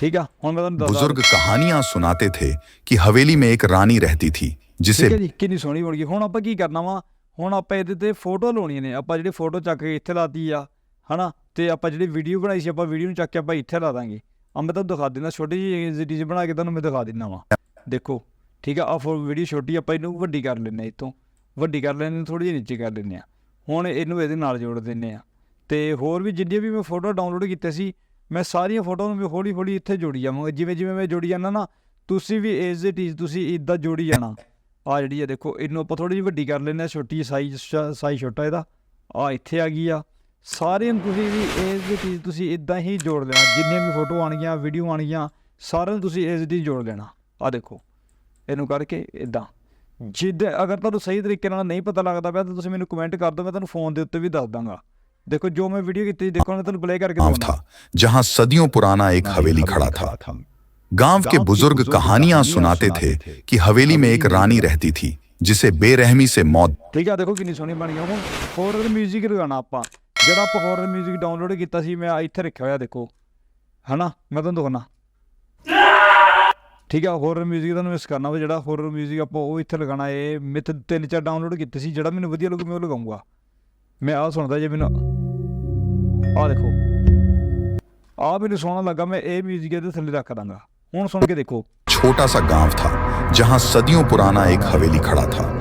ਠੀਕ ਆ ਹੁਣ ਮੈਂ ਤੁਹਾਨੂੰ ਦੱਸਦਾ बुजुर्ग कहानियां सुनाते थे कि हवेली में एक रानी रहती थी जिसे ਠੀਕ ਹੈ ਜੀ ਕਿੰਨੀ ਸੋਹਣੀ ਬਣ ਗਈ ਹੁਣ ਆਪਾਂ ਕੀ ਕਰਨਾ ਵਾ ਹੁਣ ਆਪਾਂ ਇਹਦੇ ਤੇ ਫੋਟੋ ਲਾਉਣੀਆਂ ਨੇ ਆਪਾਂ ਜਿਹੜੀ ਫੋਟੋ ਚੱਕ ਕੇ ਇੱਥੇ ਲਾਤੀ ਆ ਹਨਾ ਤੇ ਆਪਾਂ ਜਿਹੜੀ ਵੀਡੀਓ ਬਣਾਈ ਸੀ ਆਪਾਂ ਵੀਡੀਓ ਨੂੰ ਚੱਕ ਕੇ ਆਪਾਂ ਇੱਥੇ ਲਾ ਦਾਂਗੇ ਆ, ਮੈਂ ਤੁਹਾਨੂੰ ਦਿਖਾ ਦਿੰਦਾ, ਛੋਟੀ ਜਿਹੀ ਜਿਹੀ ਬਣਾ ਕੇ ਤੁਹਾਨੂੰ ਮੈਂ ਦਿਖਾ ਦਿੰਦਾ ਵਾਂ। ਦੇਖੋ, ਠੀਕ ਆ ਆ ਫੋਰ ਵੀਡੀਓ ਛੋਟੀ, ਆਪਾਂ ਇਹਨੂੰ ਵੱਡੀ ਕਰ ਲੈਨੇ ਇਤੋਂ ਵੱਡੀ ਕਰ ਲੈਨੇ ਥੋੜੀ ਜਿਹੀ ਨੀਚੇ ਕਰ ਲੈਨੇ ਆ ਹੁਣ ਇਹਨੂੰ ਇਹਦੇ ਨਾਲ ਜੋੜ ਦਿੰਨੇ ਆ ਤੇ ਹੋਰ ਵੀ ਜਿੰਨੀਆਂ ਵੀ ਮੈਂ ਫੋਟੋ ਡਾਊਨਲੋਡ ਕੀਤੇ ਸੀ, ਮੈਂ ਸਾਰੀਆਂ ਫੋਟੋਆਂ ਨੂੰ ਵੀ ਹੌਲੀ ਹੌਲੀ ਇੱਥੇ ਜੋੜੀ ਜਾਵਾਂਗਾ। ਜਿਵੇਂ ਜਿਵੇਂ ਮੈਂ ਜੋੜੀ ਜਾਂਦਾ ਨਾ, ਤੁਸੀਂ ਵੀ ਇਸ ਇਟ ਇਜ਼ ਤੁਸੀਂ ਇਦਾਂ ਜੋੜੀ ਜਾਣਾ। ਆ ਜਿਹੜੀ ਆ, ਦੇਖੋ, ਇਹਨੂੰ ਆਪਾਂ ਥੋੜੀ ਜਿਹੀ ਵੱਡੀ ਕਰ ਲੈਂਦੇ ਆ ਛੋਟੀ ਸਾਈਜ਼ ਸਾਈਜ਼ ਛੋਟਾ ਇਹਦਾ। ਆ ਇੱਥੇ ਆ ਗਈ ਆ। ਸਾਰਿਆਂ ਨੂੰ ਤੁਸੀਂ ਵੀ ਐਜ਼ ਇਟ ਇਜ਼ ਤੁਸੀਂ ਇਦਾਂ ਹੀ ਜੋੜ ਲੈਣਾ ਜਿੰਨੀਆਂ ਵੀ ਫੋਟੋ ਆਣਗੀਆਂ ਵੀਡੀਓ ਆਣਗੀਆਂ ਸਾਰਿਆਂ ਨੂੰ ਤੁਸੀਂ ਐਜ਼ ਇਟ ਇਜ਼ ਜੋੜ ਲੈਣਾ ਆ ਦੇਖੋ ਇਹਨੂੰ ਕਰਕੇ ਇਦਾਂ ਜਿੱਦ ਅਗਰ ਤੁਹਾਨੂੰ ਸਹੀ ਤਰੀਕੇ ਨਾਲ ਨਹੀਂ ਪਤਾ ਲੱਗਦਾ ਪਿਆ ਤਾਂ ਤੁਸੀਂ ਮੈਨੂੰ ਕਮੈਂਟ ਕਰ ਦਿਓ ਮੈਂ ਤੁਹਾਨੂੰ ਫੋਨ ਦੇ ਉੱਤੇ ਵੀ ਦੱਸ ਦਾਂਗਾ ਦੇਖੋ ਜੋ ਮੈਂ ਵੀਡੀਓ ਕੀਤੀ ਸੀ, ਦੇਖੋ ਮੈਂ ਤੁਹਾਨੂੰ ਪਲੇ ਕਰਕੇ गांव ਦਿਖਾਉਣਾ था जहां सदियों पुराना एक हवेली खड़ा था गांव के बुजुर्ग कहानियां सुनाते थे कि हवेली में एक रानी रहती थी जिसे बेरहमी से मौत ਠੀਕ ਆ ਦੇਖੋ ਕਿੰਨੀ ਸੋਹਣੀ ਬਣ ਗਈ ਹੁਣ ਹੋਰ 뮤직 ਲਗਾਉਣਾ ਆਪਾਂ ਜਿਹੜਾ ਆਪਾਂ ਹੌਰਰ 뮤직 ਡਾਊਨਲੋਡ ਕੀਤਾ ਸੀ ਮੈਂ ਇੱਥੇ ਰੱਖਿਆ ਹੋਇਆ ਦੇਖੋ ਹਨਾ ਮੈਂ ਤੁਹਾਨੂੰ ਦਿਖਾਉਣਾ ਠੀਕ ਆ ਹੌਰਰ 뮤직 ਤੁਹਾਨੂੰ ਮਿਸ ਕਰਨਾ ਵਾ ਜਿਹੜਾ ਹੌਰਰ 뮤직 ਆਪਾਂ ਉਹ ਇੱਥੇ ਲਗਾਉਣਾ ਇਹ ਮੈਂ ਤੇ ਤਿੰਨ ਚਾਰ ਡਾਊਨਲੋਡ ਕੀਤੇ ਸੀ ਜਿਹੜਾ ਮੈਨੂੰ ਵਧੀਆ ਲੱਗੂ ਮੈਂ ਉਹ ਲਗਾਉਂਗਾ ਮੈਂ ਆਹ ਸੁਣਦਾ ਜੇ ਮੈਨੂੰ ਆਹ ਦੇਖੋ ਆਹ ਮੈਨੂੰ ਸੋਹਣਾ ਲੱਗਾ ਮੈਂ ਇਹ 뮤직 ਇਹਦੇ ਥੱਲੇ ਰੱਖ ਦਾਂਗਾ ਹੁਣ ਸੁਣ ਕੇ ਦੇਖੋ छोटा सा गांव था जहां सदियों पुराना एक हवेली खड़ा था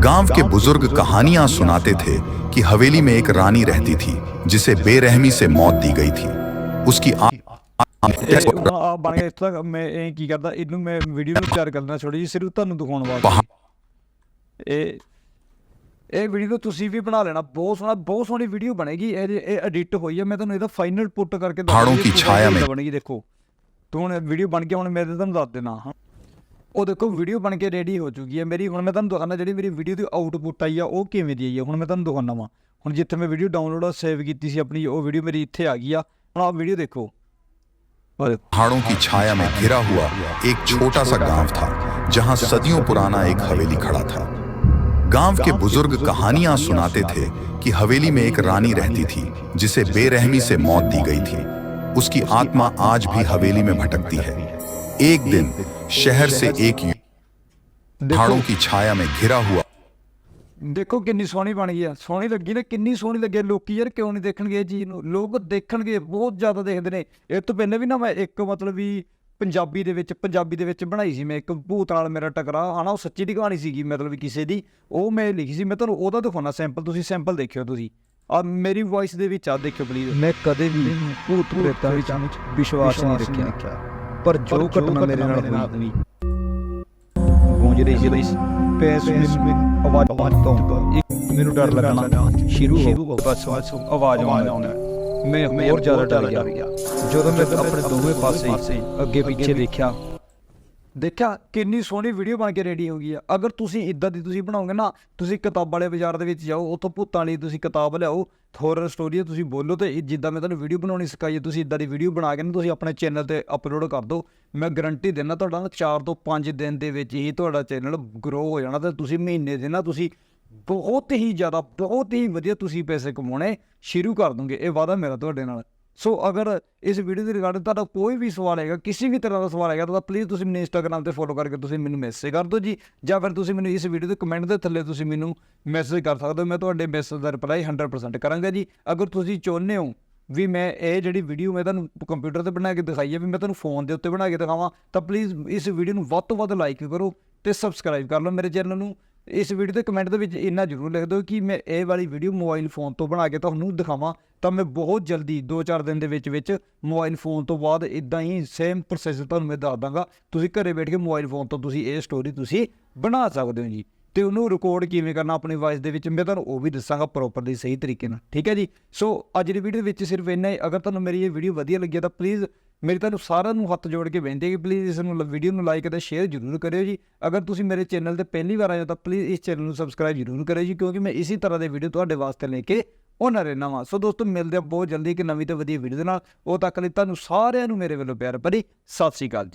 गांव के बुजुर्ग कहानियां सुनाते थे कि हवेली में एक रानी रहती थी जिसे बेरहमी से मौत दी गई थी उसकी आ... ਇਹ ਹੁਣ ਆ ਬਣ ਗਿਆ ਇੱਥੇ ਤੱਕ ਮੈਂ ਇਹ ਕੀ ਕਰਦਾ ਇਹਨੂੰ ਮੈਂ ਵੀਡੀਓ ਨੂੰ ਤਿਆਰ ਕਰਨਾ ਛੋੜੀ ਜੀ ਸਿਰਫ ਤੁਹਾਨੂੰ ਦਿਖਾਉਣ ਵਾਸਤੇ ਪਹਾ- ਇਹ ਇਹ ਵੀਡੀਓ ਤੁਸੀਂ ਵੀ ਬਣਾ ਲੈਣਾ ਬਹੁਤ ਸੋਹਣਾ ਬਹੁਤ ਸੋਹਣੀ ਵੀਡੀਓ ਬਣੇਗੀ ਇਹ ਇਹ ਐਡਿਟ ਹੋਈ ਹੈ ਮੈਂ ਤੁਹਾਨੂੰ ਇਹਦਾ ਫਾਈਨਲ ਪੁੱਟ ਕਰਕੇ ਦੱਸ ਪਹਾੜੋਂ ਦਿੰਦਾ ਕੀ ਇਹ ਛਾਇਆ ਕਿੱਦਾਂ ਮੇਂ। ਬਣੇਗੀ ਦੇਖੋ ਤੂੰ ਹੁਣ ਵੀਡੀਓ ਬਣ ਕੇ ਹੁਣ ਮੈਂ ਤੁਹਾਨੂੰ ਦੱਸ ਦੇਣਾ ਹਾਂ ਉਹ ਦੇਖੋ ਵੀਡੀਓ ਬਣ ਕੇ ਰੈਡੀ ਹੋ ਚੁੱਕੀ ਹੈ ਮੇਰੀ ਹੁਣ ਮੈਂ ਤੁਹਾਨੂੰ ਦਿਖਾਉਣਾ ਜਿਹੜੀ ਮੇਰੀ ਵੀਡੀਓ ਦੀ ਆਊਟਪੁੱਟ ਆਈ ਆ ਉਹ ਕਿਵੇਂ ਦੀ ਆਈ ਆ ਹੁਣ ਮੈਂ ਤੁਹਾਨੂੰ ਦਿਖਾਉਣਾ ਵਾ ਹੁਣ ਜਿੱਥੇ ਮੈਂ ਵੀਡੀਓ ਡਾਊਨਲੋਡ ਸੇਵ ਕੀਤੀ ਸੀ ਆਪਣੀ ਉਹ ਵੀਡੀਓ ਮੇਰੀ ਇੱਥੇ ਆ ਗਈ ਆ ਹੁਣ ਆਹ ਵੀਡੀਓ ਦੇਖੋ ਉਹ ਦੇਖੋ पहाड़ों की छाया में घिरा हुआ एक छोटा सा गांव था जहां सदियों पुराना एक हवेली खड़ा था गांव के बुजुर्ग कहानियां सुनाते थे कि हवेली में एक रानी रहती थी जिसे बेरहमी से मौत दी गई थी उसकी आत्मा आज भी हवेली में भटकती है एक दिन शहर से एक यु- पहाड़ों की छाया में घिरा हुआ ਦੇਖੋ ਕਿੰਨੀ ਸੋਹਣੀ ਬਣ ਗਈ ਆ ਸੋਹਣੀ ਲੱਗੀ ਨਾ ਕਿੰਨੀ ਸੋਹਣੀ ਲੱਗੀ ਆ। ਲੋਕੀ ਯਾਰ ਕਿਉਂ ਨਹੀਂ ਦੇਖਣਗੇ ਇਹ ਚੀਜ਼ ਨੂੰ ਲੋਕ ਦੇਖਣਗੇ ਬਹੁਤ ਜ਼ਿਆਦਾ ਦੇਖਦੇ ਨੇ ਇਹ ਤੋਂ ਪਹਿਲੇ ਵੀ ਨਾ ਮੈਂ ਇੱਕ ਮਤਲਬ ਵੀ ਪੰਜਾਬੀ ਦੇ ਵਿੱਚ ਪੰਜਾਬੀ ਦੇ ਵਿੱਚ ਬਣਾਈ ਸੀ ਮੈਂ ਇੱਕ ਭੂਤ ਨਾਲ ਮੇਰਾ ਟਕਰਾ ਹਨਾ ਉਹ ਸੱਚੀ ਦੀ ਕਹਾਣੀ ਸੀਗੀ ਮਤਲਬ ਵੀ ਕਿਸੇ ਦੀ ਉਹ ਮੈਂ ਲਿਖੀ ਸੀ ਮੈਂ ਤੁਹਾਨੂੰ ਉਹਦਾ ਦਿਖਾਉਣਾ ਸੈਂਪਲ ਤੁਸੀਂ ਸੈਂਪਲ ਦੇਖਿਓ ਤੁਸੀਂ ਆ ਮੇਰੀ ਵੌਇਸ ਦੇ ਵਿੱਚ ਆ ਦੇਖਿਓ ਪਲੀਜ਼ ਮੈਂ ਕਦੇ ਵੀ ਭੂਤ ਪ੍ਰੇਤਾਂ ਵਿੱਚ ਵਿਸ਼ਵਾਸ ਨਹੀਂ ਰੱਖਿਆ ਪਰ ਜੋ ਘਟਨਾ ਮੇਰੇ ਨਾਲ ਹੋਈ। ਗੂੰਜ ਰਹੀ ਸੀ ਬਈ। ਪੈਸ ਵਿੱਚ ਆਵਾਜ਼ ਆਵਾਜ਼ ਤੋਂ ਇੱਕ ਮੈਨੂੰ ਡਰ ਲੱਗਣਾ ਸ਼ੁਰੂ ਹੋ ਬਸ ਬਸ ਆਵਾਜ਼ ਆਉਣਾ ਮੈਂ ਹੋਰ ਜ਼ਿਆਦਾ ਡਰ ਗਿਆ। ਜਦੋਂ ਮੈਂ ਆਪਣੇ ਦੋਵੇਂ ਪਾਸੇ ਅੱਗੇ ਪਿੱਛੇ ਦੇਖਿਆ ਦੇਖਿਆ, ਕਿੰਨੀ ਸੋਹਣੀ ਵੀਡੀਓ ਬਣ ਕੇ ਰੈਡੀ ਹੋ ਗਈ ਆ। ਅਗਰ ਤੁਸੀਂ ਇਦਾਂ ਦੀ ਤੁਸੀਂ ਬਣਾਓਗੇ ਨਾ, ਤੁਸੀਂ ਕਿਤਾਬ ਵਾਲੇ ਬਾਜ਼ਾਰ ਦੇ ਵਿੱਚ ਜਾਓ, ਉੱਥੋਂ ਭੂਤਾਂ ਲਈ ਤੁਸੀਂ ਕਿਤਾਬ ਲਿਆਓ ਹੌਰਰ ਸਟੋਰੀ ਤੁਸੀਂ ਬੋਲੋ ਤੇ ਜਿੱਦਾਂ ਮੈਂ ਤੁਹਾਨੂੰ ਵੀਡੀਓ ਬਣਾਉਣੀ ਸਿਖਾਈ ਹੈ ਤੁਸੀਂ ਇਦਾਂ ਦੀ ਵੀਡੀਓ ਬਣਾ ਕੇ ਨਾ ਤੁਸੀਂ ਆਪਣੇ ਚੈਨਲ ਤੇ ਅਪਲੋਡ ਕਰ ਦਿਓ। ਮੈਂ ਗਾਰੰਟੀ ਦਿੰਦਾ ਤੁਹਾਡਾ ਨਾ 4 ਤੋਂ 5 ਦਿਨ ਦੇ ਵਿੱਚ ਹੀ ਤੁਹਾਡਾ ਚੈਨਲ ਗਰੋ ਹੋ ਜਾਣਾ ਤੇ ਤੁਸੀਂ ਮਹੀਨੇ ਦੇ ਨਾ ਤੁਸੀਂ ਬਹੁਤ ਹੀ ਜ਼ਿਆਦਾ, ਬਹੁਤ ਹੀ ਵਧੀਆ ਤੁਸੀਂ ਪੈਸੇ ਕਮਾਉਣੇ ਸ਼ੁਰੂ ਕਰ ਦੋਗੇ। ਇਹ ਵਾਅਦਾ ਮੇਰਾ ਤੁਹਾਡੇ ਨਾਲ। ਸੋ ਅਗਰ ਇਸ ਵੀਡੀਓ ਦੇ ਰਿਗਾਰਡਿੰਗ ਤੁਹਾਡਾ ਕੋਈ ਵੀ ਸਵਾਲ ਹੈਗਾ, ਕਿਸੇ ਵੀ ਤਰ੍ਹਾਂ ਦਾ ਸਵਾਲ ਹੈਗਾ, ਤਾਂ ਪਲੀਜ਼ ਤੁਸੀਂ ਮੈਨੂੰ ਇੰਸਟਾਗ੍ਰam ਤੇ ਫੋਲੋ ਕਰਕੇ ਤੁਸੀਂ ਮੈਨੂੰ ਮੈਸੇਜ ਕਰ ਦਿਓ ਜੀ। ਜਾਂ ਫਿਰ ਤੁਸੀਂ ਮੈਨੂੰ ਇਸ ਵੀਡੀਓ ਦੇ ਕਮੈਂਟ ਦੇ ਥੱਲੇ ਤੁਸੀਂ ਮੈਨੂੰ ਮੈਸੇਜ ਕਰ ਸਕਦੇ ਹੋ। ਮੈਂ ਤੁਹਾਡੇ ਮੈਸੇਜ ਦਾ ਰਿਪਲਾਈ 100% ਕਰਾਂਗਾ ਜੀ। ਅਗਰ ਤੁਸੀਂ ਚਾਹੁੰਦੇ ਹੋ ਵੀ ਮੈਂ ਇਹ ਜਿਹੜੀ ਵੀਡੀਓ ਮੈਂ ਤੁਹਾਨੂੰ ਕੰਪਿਊਟਰ ਤੇ ਬਣਾ ਕੇ ਦਿਖਾਈ ਹੈ, ਵੀ ਮੈਂ ਤੁਹਾਨੂੰ ਫੋਨ ਦੇ ਉੱਤੇ ਬਣਾ ਕੇ ਦਿਖਾਵਾਂ, ਤਾਂ ਪਲੀਜ਼ ਇਸ ਵੀਡੀਓ ਨੂੰ ਵੱਧ ਤੋਂ ਵੱਧ ਲਾਈਕ ਕਰੋ ਤੇ ਸਬਸਕ੍ਰਾਈਬ ਕਰ ਲਓ ਮੇਰੇ ਚੈਨਲ ਨੂੰ। ਇਸ ਵੀਡੀਓ ਦੇ ਕਮੈਂਟ ਦੇ ਵਿੱਚ ਇੰਨਾ ਜ਼ਰੂਰ ਲਿਖ ਦਿਓ ਕਿ ਮੈਂ ਇਹ ਵਾਲੀ ਵੀਡੀਓ ਮੋਬਾਈਲ ਫੋਨ ਤੋਂ ਬਣਾ ਕੇ ਤੁਹਾਨੂੰ ਦਿਖਾਵਾਂ, ਤਾਂ ਮੈਂ ਬਹੁਤ ਜਲਦੀ 2-4 ਦਿਨ ਦੇ ਵਿੱਚ ਵਿੱਚ ਮੋਬਾਈਲ ਫੋਨ ਤੋਂ ਬਾਅਦ ਇਦਾਂ ਹੀ ਸੇਮ ਪ੍ਰੋਸੈਸ ਤੁਹਾਨੂੰ ਮੈਂ ਦੱਸ ਦਾਂਗਾ। ਤੁਸੀਂ ਘਰੇ ਬੈਠ ਕੇ ਮੋਬਾਈਲ ਫੋਨ ਤੋਂ ਤੁਸੀਂ ਇਹ ਸਟੋਰੀ ਤੁਸੀਂ ਬਣਾ ਸਕਦੇ ਹੋ ਜੀ। ਤੇ ਉਹਨੂੰ ਰਿਕਾਰਡ ਕਿਵੇਂ ਕਰਨਾ ਆਪਣੀ ਵਾਇਸ ਦੇ ਵਿੱਚ, ਮੈਂ ਤੁਹਾਨੂੰ ਉਹ ਵੀ ਦੱਸਾਂਗਾ ਪ੍ਰੋਪਰਲੀ ਸਹੀ ਤਰੀਕੇ ਨਾਲ, ਠੀਕ ਹੈ ਜੀ? ਸੋ ਅੱਜ ਦੀ ਵੀਡੀਓ ਵਿੱਚ ਸਿਰਫ ਇੰਨਾ ਹੀ। ਅਗਰ ਤੁਹਾਨੂੰ ਮੇਰੀ ਇਹ ਵੀਡੀਓ ਵਧੀਆ ਲੱਗੀ ਹੈ ਤਾਂ ਪਲੀਜ਼ ਮੇਰੀ ਤੁਹਾਨੂੰ ਸਾਰਿਆਂ ਨੂੰ ਹੱਥ ਜੋੜ ਕੇ ਬੇਨਤੀ ਹੈ ਕਿ ਪਲੀਜ਼ ਇਸ ਨੂੰ ਵੀਡੀਓ ਨੂੰ ਲਾਈਕ ਅਤੇ ਸ਼ੇਅਰ ਜ਼ਰੂਰ ਕਰਿਓ ਜੀ। ਅਗਰ ਤੁਸੀਂ ਮੇਰੇ ਚੈਨਲ ਤੇ ਪਹਿਲੀ ਵਾਰ ਆਏ ਹੋ ਤਾਂ ਪਲੀਜ਼ ਇਸ ਚੈਨਲ ਨੂੰ ਸਬਸਕ੍ਰਾਈਬ ਜ਼ਰੂਰ ਕਰਿਓ ਜੀ, ਕਿਉਂਕਿ ਮੈਂ ਇਸੇ ਤਰ੍ਹਾਂ ਦੇ ਵੀਡੀਓ ਤੁਹਾਡੇ ਵਾਸਤੇ ਲੈ ਕੇ ਆਉਣਾ ਰਹਿਣਾ ਵਾਂ। ਸੋ ਦੋਸਤੋ, ਮਿਲਦੇ ਆ ਬਹੁਤ ਜਲਦੀ ਇੱਕ ਨਵੀਂ ਤੇ ਵਧੀਆ ਵੀਡੀਓ ਦੇ ਨਾਲ। ਉਹ ਤੱਕ ਲਈ ਤੁਹਾਨੂੰ ਸਾਰਿਆਂ ਨੂੰ ਮੇਰੇ ਵੱਲੋਂ ਪਿਆਰ ਭਰੀ ਸਤਿ ਸ਼੍ਰੀ ਅਕਾਲ ਜੀ।